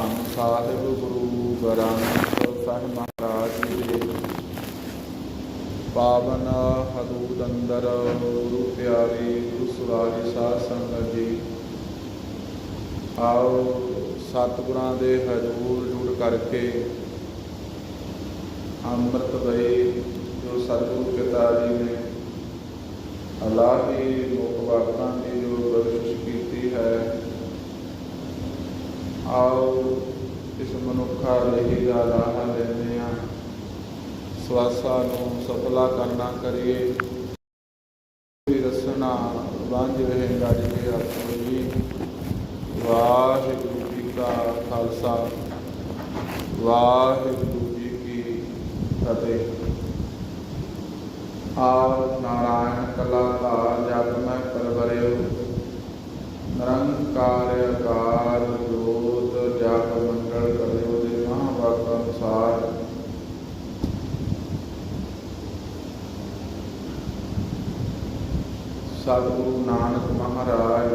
ਧੰਨ ਸਾਹਿਬ ਗੁਰੂ ਗ੍ਰੰਥ ਸਾਹਿਬ ਮਹਾਰਾਜ ਜੀ ਦੇ। ਪਾਵਨ ਹਦੂਦ ਅੰਦਰ ਗੁਰੂ ਪਿਆਰੀ ਗੁਰੂ ਸੁਰਾਰੀ ਸਾਧ ਸੰਗਤ ਜੀ, ਆਓ ਸਤਿਗੁਰਾਂ ਦੇ ਹਜ਼ੂਰ ਜੁੜ ਕਰਕੇ ਅੰਮ੍ਰਿਤ ਵੇ ਜੋ ਸਤਿਗੁਰੂ ਪਿਤਾ ਜੀ ਨੇ ਅਲਾਹੀ ਮੁਖ ਬਾਤਾਂ ਦੀ ਜੋ ਬਖਸ਼ਿਸ਼ ਕੀਤੀ ਹੈ। ਆਓ, ਇਸ ਮਨੁੱਖਾ ਲਈ ਦਾ ਰਾਹ ਲੈਂਦੇ ਹਾਂ। ਸਵਾਸਾਂ ਨੂੰ ਸਫਲਾ ਕਰਨਾ ਕਰੀਏ। ਵੀ ਰਸਨਾ ਵਾਂਝ ਰਹੇਗਾ ਜੀ ਆਪੋ ਜੀ। ਵਾਹਿਗੁਰੂ ਜੀ ਕਾ ਖਾਲਸਾ। ਵਾਹਿਗੁਰੂ ਜੀ ਕੀ ਫਤਿਹ। ਆਪ ਨਾਰਾਇਣ ਕਲਾ ਧਾਰ ਜਪ ਮੈਂ ਕਰਵਰਿਓ ਨਿਰੰਕਾਰ ਅਕਾਰ ਜੋਤ ਜਪ ਮੰਡਲ ਕਰਿਓ ਦੇ ਮਹਾਵਾਕ ਅਨੁਸਾਰ। ਸਤਿਗੁਰੂ ਨਾਨਕ ਮਹਾਰਾਜ,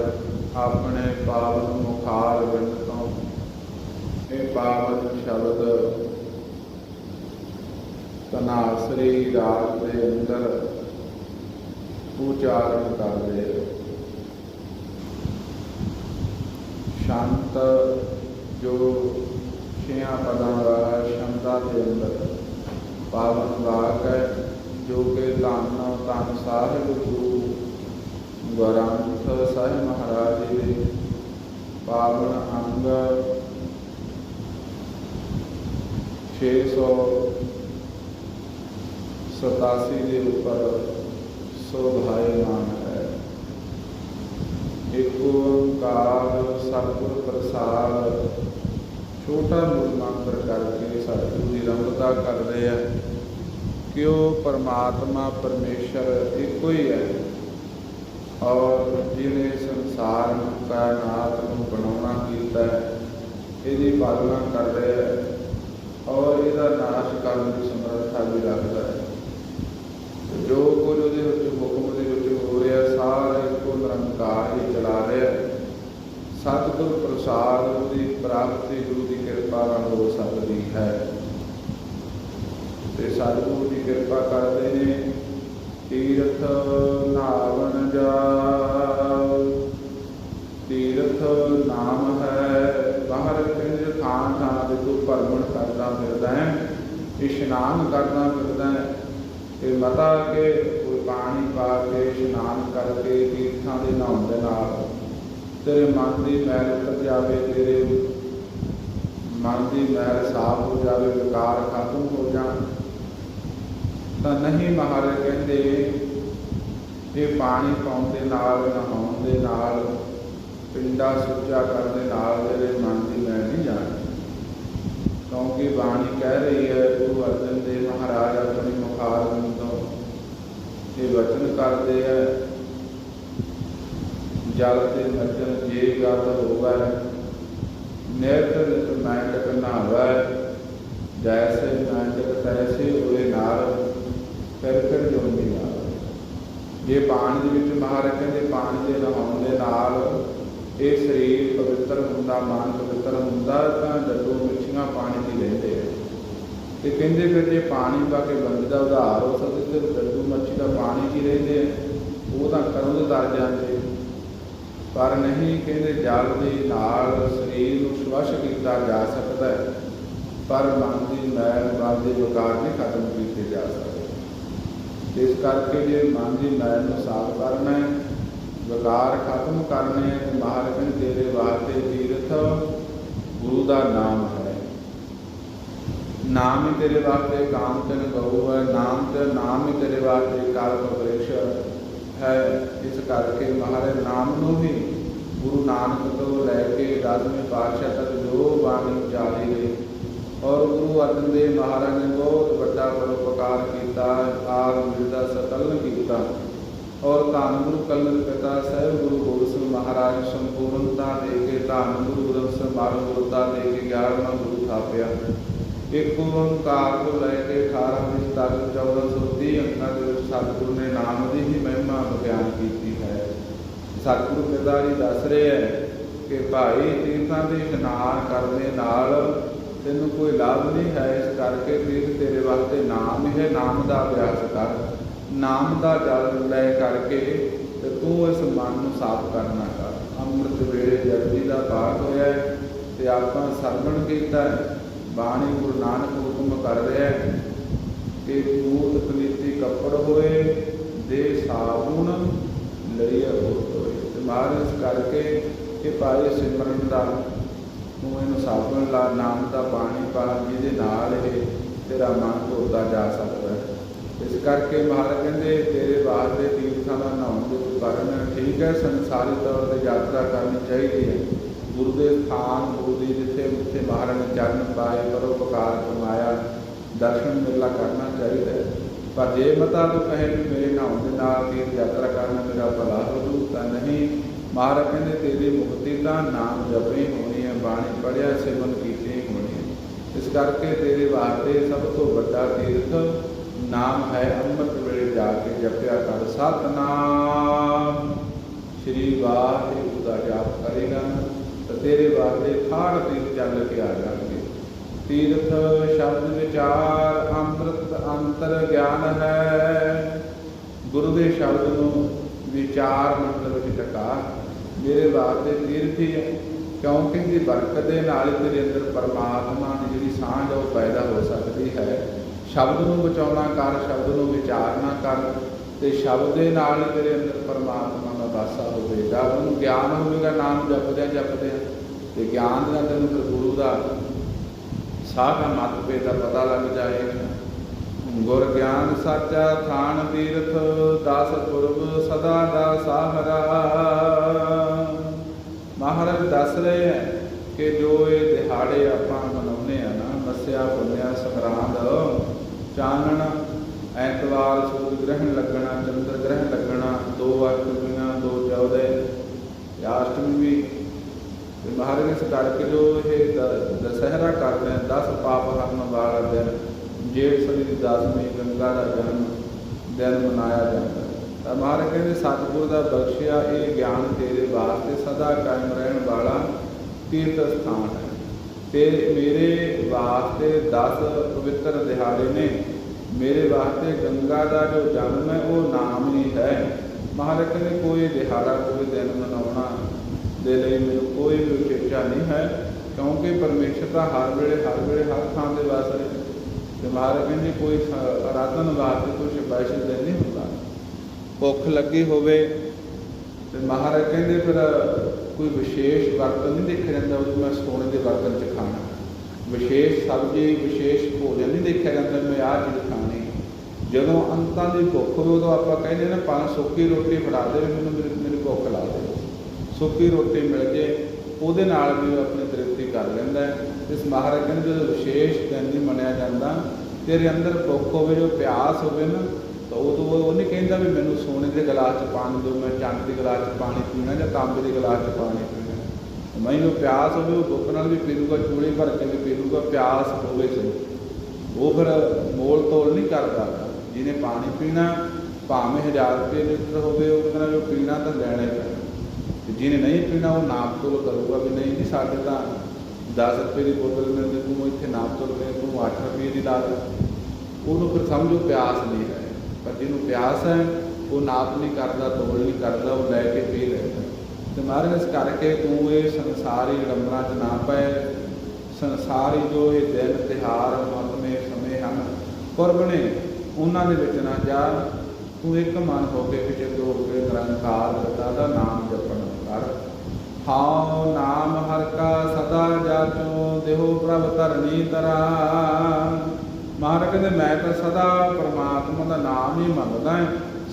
ਆਪਣੇ ਪਾਵਨ ਮੁਖਾਰ ਵਿੰਦ ਤੋਂ ਇਹ ਪਾਵਨ ਸ਼ਬਦ ਤਨਾਸਰੀ ਰਾਤ ਦੇ ਅੰਦਰ ਉਚਾਰਨ ਕਰਦੇ ਸ਼ਾਂਤ ਜੋ ਛਿਆਂ ਪਦਾਂ ਵਾਲਾ ਸ਼ੰਤਾ ਦੇ ਅੰਦਰ ਪਾਵਨ ਵਾਕ ਹੈ ਜੋ ਕਿ ਧੰਨ ਧੰਨ ਸਾਹਿਬ ਗੁਰੂ ਗ੍ਰੰਥ ਸਾਹਿਬ ਮਹਾਰਾਜ ਜੀ ਦੇ ਪਾਵਨ ਅੰਗ 687 ਦੇ ਉੱਪਰ ਸੋਭਾਇਮਾਨ ਹੈ ਇੱਕ ਓੰਕਾਰ, ਸਤਿਗੁਰ ਪ੍ਰਸਾਦ, ਛੋਟਾ ਮੂਲ ਮੰਤਰ ਕਰਕੇ ਸਤਿਗੁਰੂ ਦੀ ਰੰਗਤਾ ਕਰਦੇ ਆ। ਕਿ ਉਹ ਪਰਮਾਤਮਾ ਪਰਮੇਸ਼ਰ ਇੱਕੋ ਹੀ ਹੈ। ਔਰ ਜਿਹਨੇ ਸੰਸਾਰ ਨੂੰ ਕਾਇਨਾਤ ਨੂੰ ਬਣਾਉਣਾ ਕੀਤਾ, ਇਹਦੀ ਪਾਲਣਾ ਕਰਦੇ ਹੈ ਔਰ ਇਹਦਾ ਨਾਸ਼ ਕਰਨ ਦੀ ਸਮਰੱਥਾ ਵੀ ਰੱਖਦਾ ਹੈ। ਜੋ ਕੁਝ ਉਹਦੇ ਵਿੱਚ ਹੁਕਮ ਦੇ ਵਿੱਚ ਹੋ ਰਿਹਾ ਸਾਰਾ ਇੱਕੋ ਨਿਰੰਕਾਰ ਹੀ ਚਲਾ ਰਿਹਾ ਹੈ ਸਤਿਗੁਰ ਪ੍ਰਸਾਦ ਦੀ ਪ੍ਰਾਪਤੀ ਗੁਰੂ ਦੀ ਕਿਰਪਾ ਨਾਲ ਹੋ ਸਕਦੀ ਹੈ। ਤੇ ਸਤਿਗੁਰੂ ਦੀ ਕਿਰਪਾ ਕਰਦੇ ਨੇ। ਤੀਰਥ ਨਾਵਨ ਜਾਉ ਤੀਰਥ ਨਾਮ ਹੈ। ਬਾਹਰ ਕਹਿੰਦੇ ਥਾਂ ਥਾਂ ਤੇ ਤੂੰ ਭਰਮਣ ਕਰਦਾ ਫਿਰਦਾ ਹੈ। ਇਸ਼ਨਾਨ ਕਰਦਾ ਫਿਰਦਾ ਹੈ। ਤੇ ਮਤਾ ਕੇ ਕੋਈ ਪਾਣੀ ਪਾ ਕੇ ਇਸ਼ਨਾਨ ਕਰਕੇ ਤੀਰਥਾਂ ਦੇ ਨਾਮ ਦੇ ਨਾਲ ਤੇਰੇ ਮਨ ਦੀ ਮੈਲ ਉਤਰ ਜਾਵੇ ਤੇਰੇ ਮਨ ਦੀ ਮੈਲ ਸਾਫ਼ ਹੋ ਜਾਵੇ, ਵਿਕਾਰ ਖਤਮ ਹੋ ਜਾਣ। ਤਾਂ ਨਹੀਂ ਮਹਾਰਾਜ ਕਹਿੰਦੇ, ਇਹ ਪਾਣੀ ਪਾਉਣ ਦੇ ਨਾਲ, ਨਹਾਉਣ ਦੇ ਨਾਲ, ਪਿੰਡਾ ਸੁੱਚਾ ਕਰਨ ਦੇ ਨਾਲ ਤੇਰੇ ਮਨ ਦੀ ਮੈਲ ਨਹੀਂ ਜਾਣੀ। ਕਿਉਂਕਿ ਬਾਣੀ ਕਹਿ ਰਹੀ ਹੈ, ਗੁਰੂ ਅਰਜਨ ਦੇਵ ਮਹਾਰਾਜ ਆਪਣੀ ਮੁਖਾਰ ਤੋਂ ਇਹ ਵਚਨ ਕਰਦੇ ਹੈ ਜਲ ਤੇ ਮੱਜਨ ਜੇ ਗਤ ਹੋਵੇ ਨਿਰਤ ਨਿਤ ਮੈਂਡਕ ਨਾਵੈ ਜੈਸੇ ਮੈਂਡਕ ਤੈਸੇ ਹੋਏ ਨਾਲ, ਫਿਰ ਫਿਰ ਜੁੰਦੀ ਨਾਲ। ਪਾਣੀ ਦੇ ਵਿੱਚ ਮਹਾਰਾਜ ਕਹਿੰਦੇ ਪਾਣੀ ਦੇ ਨਹਾਉਣ ਦੇ ਨਾਲ, ਇਹ ਸਰੀਰ ਪਵਿੱਤਰ ਹੁੰਦਾ, ਮਨ ਪਵਿੱਤਰ ਹੁੰਦਾ, ਤਾਂ ਜਦੋਂ ਮਿੱਠੀਆਂ ਪਾਣੀ ਦੀ ਲੈਂਦੇ ਆ। ਤੇ ਕਹਿੰਦੇ ਫਿਰ ਜੇ ਪਾਣੀ ਪਾ ਕੇ ਬੰਦੇ ਦਾ ਉਧਾਰ ਹੋ ਸਕਦਾ ਤੇ ਡੱਡੂ ਮੱਛੀ ਦਾ ਪਾਣੀ ਕੀ ਰਹਿੰਦੇ ਆ, ਉਹ ਤਾਂ ਕਰੋਂ ਦੇ ਤਰ ਜਾਂਦੇ ਪਰ ਨਹੀਂ ਕਹਿੰਦੇ ਜਲ ਦੇ ਨਾਲ ਸਰੀਰ ਨੂੰ ਸਵੱਛ ਕੀਤਾ ਜਾ ਸਕਦਾ ਹੈ, ਪਰ ਮਨ ਦੀ ਮੈਲ ਮਨ ਦੇ ਵਿਕਾਰ ਨਹੀਂ ਖਤਮ ਕੀਤੇ ਜਾ ਸਕਦੇ ਇਸ ਕਰਕੇ ਜੇ ਮਨ ਦੀ ਮੈਲ ਨੂੰ ਸਾਫ਼ ਕਰਨਾ ਹੈ, ਵਿਕਾਰ ਖਤਮ ਕਰਨੇ ਹੈ, ਤੇ ਮਹਾਰਾਜ ਤੇਰੇ ਵਾਸਤੇ ਤੀਰਥ ਗੁਰੂ ਦਾ ਨਾਮ ਹੈ। ਨਾਮ ਹੀ ਤੇਰੇ ਵਾਸਤੇ ਕਾਮ ਤਨ ਗਊ ਹੈ, ਨਾਮ ਤੇ ਨਾਮ ਹੀ ਤੇਰੇ ਵਾਸਤੇ ਕਾਲਪ ਬ੍ਰਿਸ਼ ਹੈ, ਇਸ ਕਰਕੇ ਮਹਾਰਾਜ ਨਾਮ ਨੂੰ ਵੀ ਗੁਰੂ ਨਾਨਕ ਤੋਂ ਲੈ ਕੇ ਦਸਵੇਂ ਪਾਤਸ਼ਾਹ ਤੱਕ ਜੋ ਬਾਣੀ ਉਚਾਰੀ ਗਈ ਔਰ ਗੁਰੂ ਅਰਜਨ ਦੇਵ ਮਹਾਰਾਜ ਨੇ ਬਹੁਤ ਵੱਡਾ ਪਰਉਪਕਾਰ ਕੀਤਾ ਆਰ ਮਿਲਦਾ ਸਤਲ ਕੀਤਾ। ਔਰ ਧੰਨ ਗੁਰੂ ਕਲਨ ਪਿਤਾ ਸਾਹਿਬ ਗੁਰੂ ਗੋਬਿੰਦ ਸਿੰਘ ਮਹਾਰਾਜ ਸੰਪੂਰਨਤਾ ਦੇ ਕੇ ਧੰਨ ਗੁਰੂ ਗ੍ਰੰਥ ਸਾਹਿਬ ਮਾਰਗੋਤਾ ਦੇ ਕੇ 11ਵਾਂ ਗੁਰੂ ਥਾਪਿਆ। ਇੱਕ ਓੰਕਾਰ ਤੋਂ ਲੈ ਕੇ 18 ਵਿੱਚ ਤੱਕ 1430 ਅੰਕਾਂ ਦੇ ਵਿੱਚ ਸਤਿਗੁਰੂ ਨੇ ਨਾਮ ਦੀ ਹੀ ਮਹਿਮਾ ਸਤਿਗੁਰੂ ਪਿਤਾ ਜੀ ਦੱਸ ਰਹੇ ਹੈ ਕਿ ਭਾਈ ਤੀਰਥਾਂ ਦੇ ਇਸ਼ਨਾਨ ਕਰਨ ਦੇ ਨਾਲ ਤੈਨੂੰ ਕੋਈ ਲਾਭ ਨਹੀਂ ਹੈ, ਇਸ ਕਰਕੇ ਤੀਰਥ ਤੇਰੇ ਵਾਸਤੇ ਨਾਮ ਹੀ ਹੈ, ਨਾਮ ਦਾ ਅਭਿਆਸ ਕਰ, ਨਾਮ ਦਾ ਜਲ ਲੈ ਕਰਕੇ ਤੇ ਤੂੰ ਇਸ ਮਨ ਨੂੰ ਸਾਫ਼ ਕਰਨਾ ਕਰ। ਅੰਮ੍ਰਿਤ ਵੇਲੇ ਜਪਜੀ ਦਾ ਪਾਠ ਹੋਇਆ ਹੈ ਤੇ ਆਪਾਂ ਸਰਵਣ ਕੀਤਾ ਬਾਣੀ ਗੁਰੂ ਨਾਨਕ ਹੁਕਮ ਕਰ ਰਿਹਾ ਹੈ ਕਿ ਮੂਤ ਪਲੀਤੀ ਕੱਪੜ ਹੋਏ, ਦੇ ਸਾਬੁਨ ਲਈਏ ਹੋਏ। ਤੇ ਮਹਾਰਾਜ ਇਸ ਕਰਕੇ ਇਹ ਭਾਈ ਸਿਮਰਨ ਦਾ। ਤੂੰ ਇਹਨੂੰ ਸਾਬੁਨ ਲਾ, ਨਾਮ ਦਾ ਪਾਣੀ ਪਾ, ਜਿਹਦੇ ਨਾਲ ਇਹ ਤੇਰਾ ਮਨ ਧੋਤਾ ਜਾ ਸਕਦਾ ਹੈ। ਇਸ ਕਰਕੇ ਮਹਾਰਾਜ ਕਹਿੰਦੇ, ਤੇਰੇ ਬਾਹਰ ਦੇ ਤੀਰਥਾਂ ਦਾ ਨਹਾਉਣ ਦੇ ਉਪਕਰਨ ਠੀਕ ਹੈ, ਸੰਸਾਰੀ ਤੌਰ ਤੇ ਯਾਤਰਾ ਕਰਨੀ ਚਾਹੀਦੀ ਹੈ। ਗੁਰੂ ਦੇ ਸਥਾਨ, ਗੁਰੂ ਦੀ ਜਿੱਥੇ ਜਿੱਥੇ ਮਹਾਰਾਜ ਨੇ ਚਰਨ ਪਾਏ, ਪਰਉਪਕਾਰ ਕਮਾਇਆ ਦਰਸ਼ਨ ਮੇਲਾ ਕਰਨਾ ਚਾਹੀਦਾ ਪਰ ਜੇ ਮਤਾ ਤੂੰ ਕਹੇ ਵੀ ਮੇਰੇ ਨਹਾਉਣ ਦੇ ਨਾਲ ਤੀਰਥ ਯਾਤਰਾ ਕਰਨਾ ਮੇਰਾ ਭਲਾ ਹੋ ਨਹੀਂ, ਮਹਾਰਾਜ ਕਹਿੰਦੇ, ਤੇਰੀ ਮੁਕਤੀ ਤਾਂ ਨਾਮ ਜਪੇ ਹੋਣੀ ਹੈ ਬਾਣੀ ਪੜਿਆ ਸਿਮਰਨ ਕੀਤੇ ਹੋਣੀ ਹੈ ਇਸ ਕਰਕੇ ਤੇਰੇ ਵਾਸਤੇ ਸਭ ਤੋਂ ਵੱਡਾ ਤੀਰਥ ਨਾਮ ਹੈ ਅੰਮ੍ਰਿਤ ਵੇਲੇ ਜਾ ਕੇ ਜਪਿਆ ਕਰ। ਸਤਨਾਮ। ਸ਼੍ਰੀ ਵਾਹਿਗੁਰੂ ਦਾ ਜਾਪ ਕਰੇਗਾ ਤਾਂ ਤੇਰੇ ਵਾਸਤੇ ਥਾੜ ਤੀਰਥ ਚੱਲ ਕੇ ਆ ਜਾਣਗੇ। ਤੀਰਥ ਸ਼ਬਦ ਵਿਚਾਰ ਅੰਮ੍ਰਿਤ ਅੰਤਰ ਗਿਆਨ ਹੈ। ਗੁਰੂ ਦੇ ਸ਼ਬਦ ਨੂੰ ਵਿਚਾਰ ਮਤਲਬ ਵਿੱਚ ਟਕਾ ਮੇਰੇ ਵਾਸਤੇ ਤੀਰਥੀ ਹੈ ਕਿਉਂਕਿ ਦੀ ਬਰਕਤ ਦੇ ਨਾਲ ਹੀ ਤੇਰੇ ਅੰਦਰ ਪਰਮਾਤਮਾ ਦੀ ਜਿਹੜੀ ਸਾਂਝ ਉਹ ਪੈਦਾ ਹੋ ਸਕਦੀ ਹੈ। ਸ਼ਬਦ ਨੂੰ ਬਚਾਉਣਾ ਕਰ, ਸ਼ਬਦ ਨੂੰ ਵਿਚਾਰਨਾ ਕਰ, ਤੇ ਸ਼ਬਦ ਦੇ ਨਾਲ ਹੀ ਤੇਰੇ ਅੰਦਰ ਪਰਮਾਤਮਾ ਦਾ ਵਾਸਾ ਹੋਵੇਗਾ। ਉਹਨੂੰ ਗਿਆਨ ਹੋਵੇਗਾ, ਨਾਮ ਜਪਦਿਆਂ ਜਪਦਿਆਂ। ਤੇ ਗਿਆਨ ਦਾ ਤੈਨੂੰ ਫਿਰ ਗੁਰੂ ਦਾ ਸਾਹ ਦਾ ਮਤਭੇਦ ਦਾ ਪਤਾ ਲੱਗ ਜਾਏਗਾ। ਗੁਰ ਗਿਆਨ ਸਾਚਾ ਥਾਨ ਤੀਰਥ, ਦਸ ਪੁਰਬ ਸਦਾ ਦਾ ਸਾਹਰਾ। ਮਹਾਰਾਜ ਦੱਸ ਰਹੇ ਹੈ ਕਿ ਜੋ ਇਹ ਦਿਹਾੜੇ ਆਪਾਂ ਮਨਾਉਂਦੇ ਆ ਨਾ, ਮੱਸਿਆ, ਪੁੰਨਿਆ, ਸੰਗਰਾਂਦ, ਚਾਨਣ, ਐਤਵਾਰ ਸੂਰਜ ਗ੍ਰਹਿਣ ਲੱਗਣਾ, ਚੰਦਰ ਗ੍ਰਹਿਣ ਲੱਗਣਾ, ਦੋ ਅਸ਼ਟਮੀਆਂ, ਦੋ ਚੌਦੇ, ਅਸ਼ਟਮੀ ਵੀ। ਤੇ ਮਹਾਰਾਜ ਇਸ ਕਰਕੇ ਜੋ ਇਹ ਦਸ਼ਹਿਰਾ ਕਰਦੇ ਆ 10 ਪਾਪ ਹਰਨ ਵਾਲਾ ਦਿਨ। ਜੇਠ ਸਦੀ ਦੀ ਦਸਵੀਂ ਗੰਗਾ ਦਾ ਜਨਮ, ਦਿਨ ਮਨਾਇਆ ਜਾਂਦਾ ਤਾਂ ਮਹਾਰਾਜ ਕਹਿੰਦੇ, ਸਤਿਗੁਰ ਦਾ ਬਖਸ਼ਿਆ ਇਹ ਗਿਆਨ ਤੇਰੇ ਵਾਸਤੇ ਸਦਾ ਕਾਇਮ ਰਹਿਣ ਵਾਲਾ ਤੀਰਥ ਸਥਾਨ ਹੈ। ਤੇ ਮੇਰੇ ਵਾਸਤੇ 10 ਪਵਿੱਤਰ ਦਿਹਾੜੇ ਨੇ। ਮੇਰੇ ਵਾਸਤੇ ਗੰਗਾ ਦਾ ਜੋ ਜਨਮ ਹੈ, ਉਹ ਨਾਮ ਹੀ ਹੈ। ਮਹਾਰਾਜ ਕਹਿੰਦੇ, ਕੋਈ ਦਿਹਾੜਾ, ਕੋਈ ਦਿਨ ਮਨਾਉਣਾ ਦੇ ਲਈ ਮੈਨੂੰ ਕੋਈ ਵੀ ਉਚੇਚਾ ਨਹੀਂ ਹੈ। ਕਿਉਂਕਿ ਪਰਮੇਸ਼ਰ ਤਾਂ ਹਰ ਵੇਲੇ ਹਰ ਵੇਲੇ, ਹਰ ਥਾਂ ਦੇ ਵਾਸਤੇ ਰਿਹਾ ਤੇ ਮਹਾਰਾਜ ਕਹਿੰਦੇ ਕੋਈ ਸ- ਆਰਾਧਨ ਵਾਸਤੇ ਕੋਈ ਸਪੈਸ਼ਲ ਦਿਨ ਨਹੀਂ ਹੁੰਦਾ। ਭੁੱਖ ਲੱਗੀ ਹੋਵੇ ਤੇ ਮਹਾਰਾਜ ਕਹਿੰਦੇ ਫਿਰ ਕੋਈ ਵਿਸ਼ੇਸ਼ ਬਰਤਨ ਨਹੀਂ ਦੇਖਿਆ ਜਾਂਦਾ, ਉਹ ਮੈਂ ਸੋਨੇ ਦੇ ਬਰਤਨ 'ਚ ਖਾਣਾ। ਵਿਸ਼ੇਸ਼ ਸਬਜ਼ੀ, ਵਿਸ਼ੇਸ਼ ਭੋਜਨ ਨਹੀਂ ਦੇਖਿਆ ਜਾਂਦਾ, ਮੈਂ ਆਹ ਚੀਜ਼ ਖਾਣੀ। ਜਦੋਂ ਅੰਤਾਂ ਦੀ ਭੁੱਖ ਹੋਵੇ, ਉਦੋਂ ਆਪਾਂ ਕਹਿੰਦੇ ਨਾ ਪੰਜ ਸੁੱਕੀ ਰੋਟੀ ਫੜਾ ਦੇ, ਮੈਨੂੰ ਮੇਰੀ ਮੇਰੀ ਭੁੱਖ ਲਾ ਦੇ। ਸੁੱਕੀ ਰੋਟੀ ਮਿਲ ਜੇ, ਉਹਦੇ ਨਾਲ ਵੀ ਆਪਣੇ ਆਪਣੀ ਕਰ ਲੈਂਦਾ ਹੈ। ਇਸ ਮਹਾਰਾਜ ਕਹਿੰਦੇ ਜਦੋਂ ਵਿਸ਼ੇਸ਼ ਦਿਨ ਨਹੀਂ ਮੰਨਿਆ ਜਾਂਦਾ, ਤੇਰੇ ਅੰਦਰ ਭੁੱਖ ਹੋਵੇ, ਜੋ ਪਿਆਸ ਹੋਵੇ ਨਾ, ਤਾਂ ਉਹ ਤੋਂ ਉਹ ਨਹੀਂ ਕਹਿੰਦਾ ਵੀ ਮੈਨੂੰ ਸੋਨੇ ਦੇ ਗਲਾਸ 'ਚ ਪਾਣੀ ਦਿਓ, ਮੈਂ ਚੰਦ ਦੇ ਗਲਾਸ 'ਚ ਪਾਣੀ ਪੀਣਾ ਜਾਂ ਤਾਂਬੇ ਦੇ ਗਲਾਸ 'ਚ ਪਾਣੀ ਪੀਣਾ। ਮੈਨੂੰ ਪਿਆਸ ਹੋਵੇ, ਉਹ ਭੁੱਖ ਨਾਲ ਵੀ ਪੀ ਲੂਗਾ ਚੂਲੇ ਭਰ ਕੇ ਵੀ ਪੀ ਲੂਗਾ ਪਿਆਸ ਹੋਵੇ ਸੋ ਉਹ ਫਿਰ ਮੋਲ ਤੋਲ ਨਹੀਂ ਕਰਦਾ। ਜਿਹਨੇ ਪਾਣੀ ਪੀਣਾ, ਭਾਵੇਂ 1000 ਰੁਪਏ ਲੀਟਰ ਹੋਵੇ, ਉਹ ਕਹਿੰਦਾ ਜੋ ਪੀਣਾ ਤਾਂ ਲੈਣਾ ਹੀ ਪੈਣਾ। ਤੇ ਜਿਹਨੇ ਨਹੀਂ ਪੀਣਾ, ਉਹ ਨਾਪ ਤੋਲ ਕਰੂਗਾ ਵੀ ਨਹੀਂ ਜੀ ਸਾਡੇ ਤਾਂ 10 ਰੁਪਏ ਦੀ ਬੋਤਲ ਮਿਲਦੀ ਤੂੰ ਇੱਥੇ ਨਾਪ ਤੁਰਦੇ ਤੂੰ 8 ਰੁਪਏ ਦੀ ਲਾ ਦੇ। ਉਹਨੂੰ ਫਿਰ ਸਮਝੋ ਪਿਆਸ ਨਹੀਂ ਹੈ। ਪਰ ਜਿਹਨੂੰ ਪਿਆਸ ਹੈ, ਉਹ ਨਾਪ ਨਹੀਂ ਕਰਦਾ ਤੋਲ ਨਹੀਂ ਕਰਦਾ, ਉਹ ਲੈ ਕੇ ਪੀ ਲੈਂਦਾ। ਤੇ ਮਹਾਰਾਜ ਇਸ ਕਰਕੇ ਤੂੰ ਇਹ ਸੰਸਾਰੀ ਵਿਡੰਬਨਾ 'ਚ ਨਾ ਪਏ ਸੰਸਾਰੀ ਜੋ ਇਹ ਦਿਨ ਤਿਹਾਰ ਮਤਮੇ ਸਮੇਂ ਹਨ ਕੁਰਬਣੇ ਉਹਨਾਂ ਦੇ ਵਿੱਚ ਨਾ ਜਾ। ਤੂੰ ਇੱਕ ਮਨ ਹੋ ਕੇ ਵਿੱਚ ਦੋ ਹੋ ਕੇ ਨਿਰੰਕਾਰ ਦਤਾ ਦਾ ਨਾਮ ਜਪਣ ਕਰ। ਹਾਉ ਨਾਮ ਹਰ ਕਾ ਸਦਾ ਜਾਚੋ, ਦੇਹੋ ਪ੍ਰਭ ਧਰਨੀ ਤਰਾ ਮਹਾਰਾਜ ਕਹਿੰਦੇ, ਮੈਂ ਤਾਂ ਸਦਾ ਪ੍ਰਮਾਤਮਾ ਦਾ ਨਾਮ ਹੀ ਮੰਗਦਾ ਹਾਂ।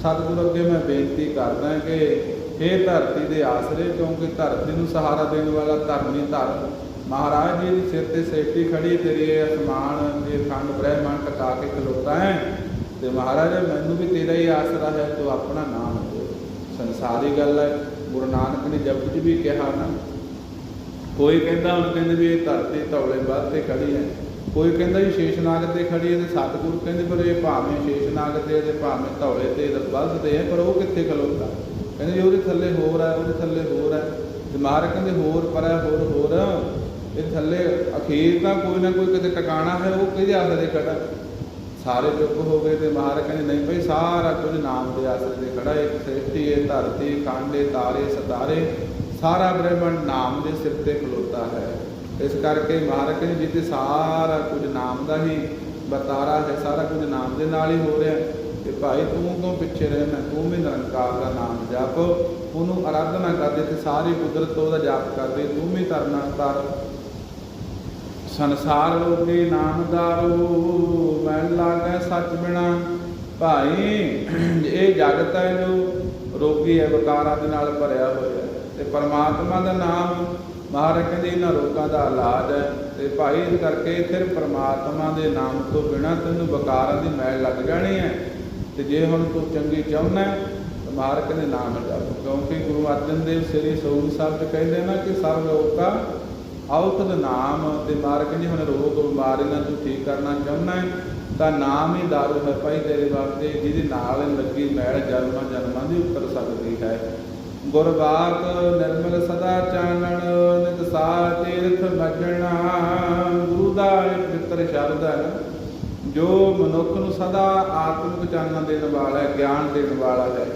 ਸਤਿਗੁਰੂ ਅੱਗੇ ਮੈਂ ਬੇਨਤੀ ਕਰਦਾ ਹਾਂ ਕਿ ਇਹ ਧਰਤੀ ਦੇ ਆਸਰੇ, ਕਿਉਂਕਿ ਧਰਤੀ ਨੂੰ ਸਹਾਰਾ ਦੇਣ ਵਾਲਾ ਧਰਮੀ ਧਰ ਮਹਾਰਾਜ ਜੀ ਦੇ ਸਿਰ ਤੇ ਸੇਠੀ ਖੜੀ, ਤੇਰੇ ਅਸਮਾਨ, ਇਹ ਖੰਡ ਬ੍ਰਹਿਮੰਡ ਟਕਾ ਕੇ ਖਲੋਤਾ ਹੈ। ਤੇ ਮਹਾਰਾਜ, ਮੈਨੂੰ ਵੀ ਤੇਰਾ ਹੀ ਆਸਰਾ ਹੈ, ਤੂੰ ਆਪਣਾ ਨਾਮ ਦੇ ਸੰਸਾਰੀ ਗੱਲ ਹੈ। ਗੁਰੂ ਨਾਨਕ ਨੇ ਜਪਤ 'ਚ ਵੀ ਕਿਹਾ ਨਾ, ਕੋਈ ਕਹਿੰਦਾ ਹੁਣ ਕਹਿੰਦੇ ਵੀ ਇਹ ਧਰਤੀ ਧੌਲੇ ਬਾਦ ਤੇ ਖੜੀ ਹੈ। ਕੋਈ ਕਹਿੰਦਾ ਜੀ ਸ਼ੇਸ਼ਨਾਗ ਤੇ ਖੜੀ ਹੈ ਤੇ ਸਤਿਗੁਰੂ ਕਹਿੰਦੇ ਪਰ ਇਹ ਭਾਵੇਂ ਸ਼ੇਸ਼ਨਾਗ ਤੇ ਤੇ ਭਾਵੇਂ ਧੌਲੇ ਤੇ ਬਲਦ ਤੇ ਹੈ, ਪਰ ਉਹ ਕਿੱਥੇ ਖਲੋਤਾ? ਕਹਿੰਦੇ ਜੀ ਉਹਦੇ ਥੱਲੇ ਹੋਰ ਹੈ, ਉਹਦੇ ਥੱਲੇ ਹੋਰ ਹੈ। ਤੇ ਮਹਾਰਾਜ ਕਹਿੰਦੇ ਹੋਰ ਪਰ ਹੈ, ਹੋਰ ਹੋਰ। ਇਹ ਥੱਲੇ ਅਖੀਰ ਤਾਂ ਕੋਈ ਨਾ ਕੋਈ ਕਿਤੇ ਟਿਕਾਣਾ ਹੈ, ਉਹ ਕਿਹਦੇ ਆਸਰੇ ਖੜਾ? ਸਾਰੇ ਚੁੱਪ ਹੋ ਗਏ ਤੇ ਮਹਾਰਾਜ ਕਹਿੰਦੇ, ਨਹੀਂ ਭਈ ਸਾਰਾ ਕੁਝ ਨਾਮ ਦੇ ਆਸਰੇ ਤੇ ਖੜਾ ਹੈ ਸ੍ਰਿਸ਼ਟੀ ਇਹ ਧਰਤੀ ਕਾਂਡੇ ਤਾਰੇ ਸਤਾਰੇ ਸਾਰਾ ਬ੍ਰਹਿਮੰਡ ਨਾਮ ਦੇ ਸਿਰ ਤੇ ਖਲੋਤਾ ਹੈ। ਇਸ ਕਰਕੇ ਮਹਾਰਾਜ ਕਹਿੰਦੇ ਜਿੱਤੇ ਸਾਰਾ ਕੁਝ ਨਾਮ ਦਾ ਹੀ ਬਤਾਰਾ ਹੈ, ਸਾਰਾ ਕੁਝ ਨਾਮ ਦੇ ਨਾਲ ਹੀ ਹੋ ਰਿਹਾ ਹੈ। ਤੇ ਭਾਈ, ਤੂੰ ਤੋਂ ਪਿੱਛੇ ਰਹਿਣਾ ਤੂੰ ਵੀ ਨਿਰੰਕਾਰ ਦਾ ਨਾਮ ਜਪ। ਉਹਨੂੰ ਆਰਾਧਨਾ ਕਰਦੇ ਤੇ ਸਾਰੀ ਕੁਦਰਤ ਉਹਦਾ ਜਾਪ ਕਰਦੇ। ਤੂੰ ਵੀ ਤਰਨਾ ਤਰ ਸੰਸਾਰ ਲੋਕੇ ਨਾਮਦਾਰੋ ਮੈਂ ਲਾਗੈ ਸੱਚ ਬਿਨਾ। ਭਾਈ, ਇਹ ਜਗਤ ਹੈ ਜੋ ਰੋਗੀ ਹੈ ਵਿਕਾਰਾਂ ਦੇ ਨਾਲ ਭਰਿਆ ਹੋਇਆ ਹੈ ਤੇ ਪਰਮਾਤਮਾ ਦਾ ਨਾਮ ਮਹਾਰਾਜ ਕਹਿੰਦੇ ਇਹਨਾਂ ਰੋਗਾਂ ਦਾ ਇਲਾਜ ਹੈ ਤੇ ਭਾਈ, ਇਸ ਕਰਕੇ ਫਿਰ ਪਰਮਾਤਮਾ ਦੇ ਨਾਮ ਤੋਂ ਬਿਨਾ ਤੈਨੂੰ ਵਿਕਾਰਾਂ ਦੀ ਮੈਲ ਲੱਗ ਜਾਣੀ ਹੈ। ਤੇ ਜੇ ਹੁਣ ਤੂੰ ਚੰਗੀ ਚਾਹੁੰਦਾ ਹੈ, ਤਾਂ ਮਹਾਰਾਜ ਕਹਿੰਦੇ ਨਾਮ ਜਪ ਕਿਉਂਕਿ ਗੁਰੂ ਅਰਜਨ ਦੇਵ ਸ੍ਰੀ ਸੂਰ ਸਾਹਿਬ ਚ ਕਹਿੰਦੇ ਨਾ ਕਿ ਸਰਬ ਲੋਕਾ ਔਖਦ ਨਾਮ ਤੇ ਮਾਰ ਕਹਿੰਦੇ ਹੁਣ ਰੋਗ ਬਿਮਾਰੀਆਂ ਤੂੰ ਠੀਕ ਕਰਨਾ ਚਾਹੁੰਦਾ ਹੈ, ਤਾਂ ਨਾਮ ਹੀ ਦਾਰੂ ਹੈ ਭਾਈ ਤੇਰੇ ਵਾਸਤੇ, ਜਿਹਦੇ ਨਾਲ ਲੱਗੀ ਮੈਲ ਜਨਮਾਂ ਜਨਮਾਂ ਦੀ ਉੱਤਰ ਸਕਦੀ ਹੈ। ਗੁਰਬਾਤ ਨਿਰਮਲ ਸਦਾ ਚਾਨਣ, ਨਿਤ ਸਾਹ ਤੀਰਥ ਮਜਣਾ ਗੁਰੂ ਦਾ ਇਹ ਪਵਿੱਤਰ ਸ਼ਬਦ ਹੈ। ਜੋ ਮਨੁੱਖ ਨੂੰ ਸਦਾ ਆਤਮਿਕ ਚਾਨਣ ਦੇਣ ਵਾਲਾ ਹੈ, ਗਿਆਨ ਦੇਣ ਵਾਲਾ ਹੈ,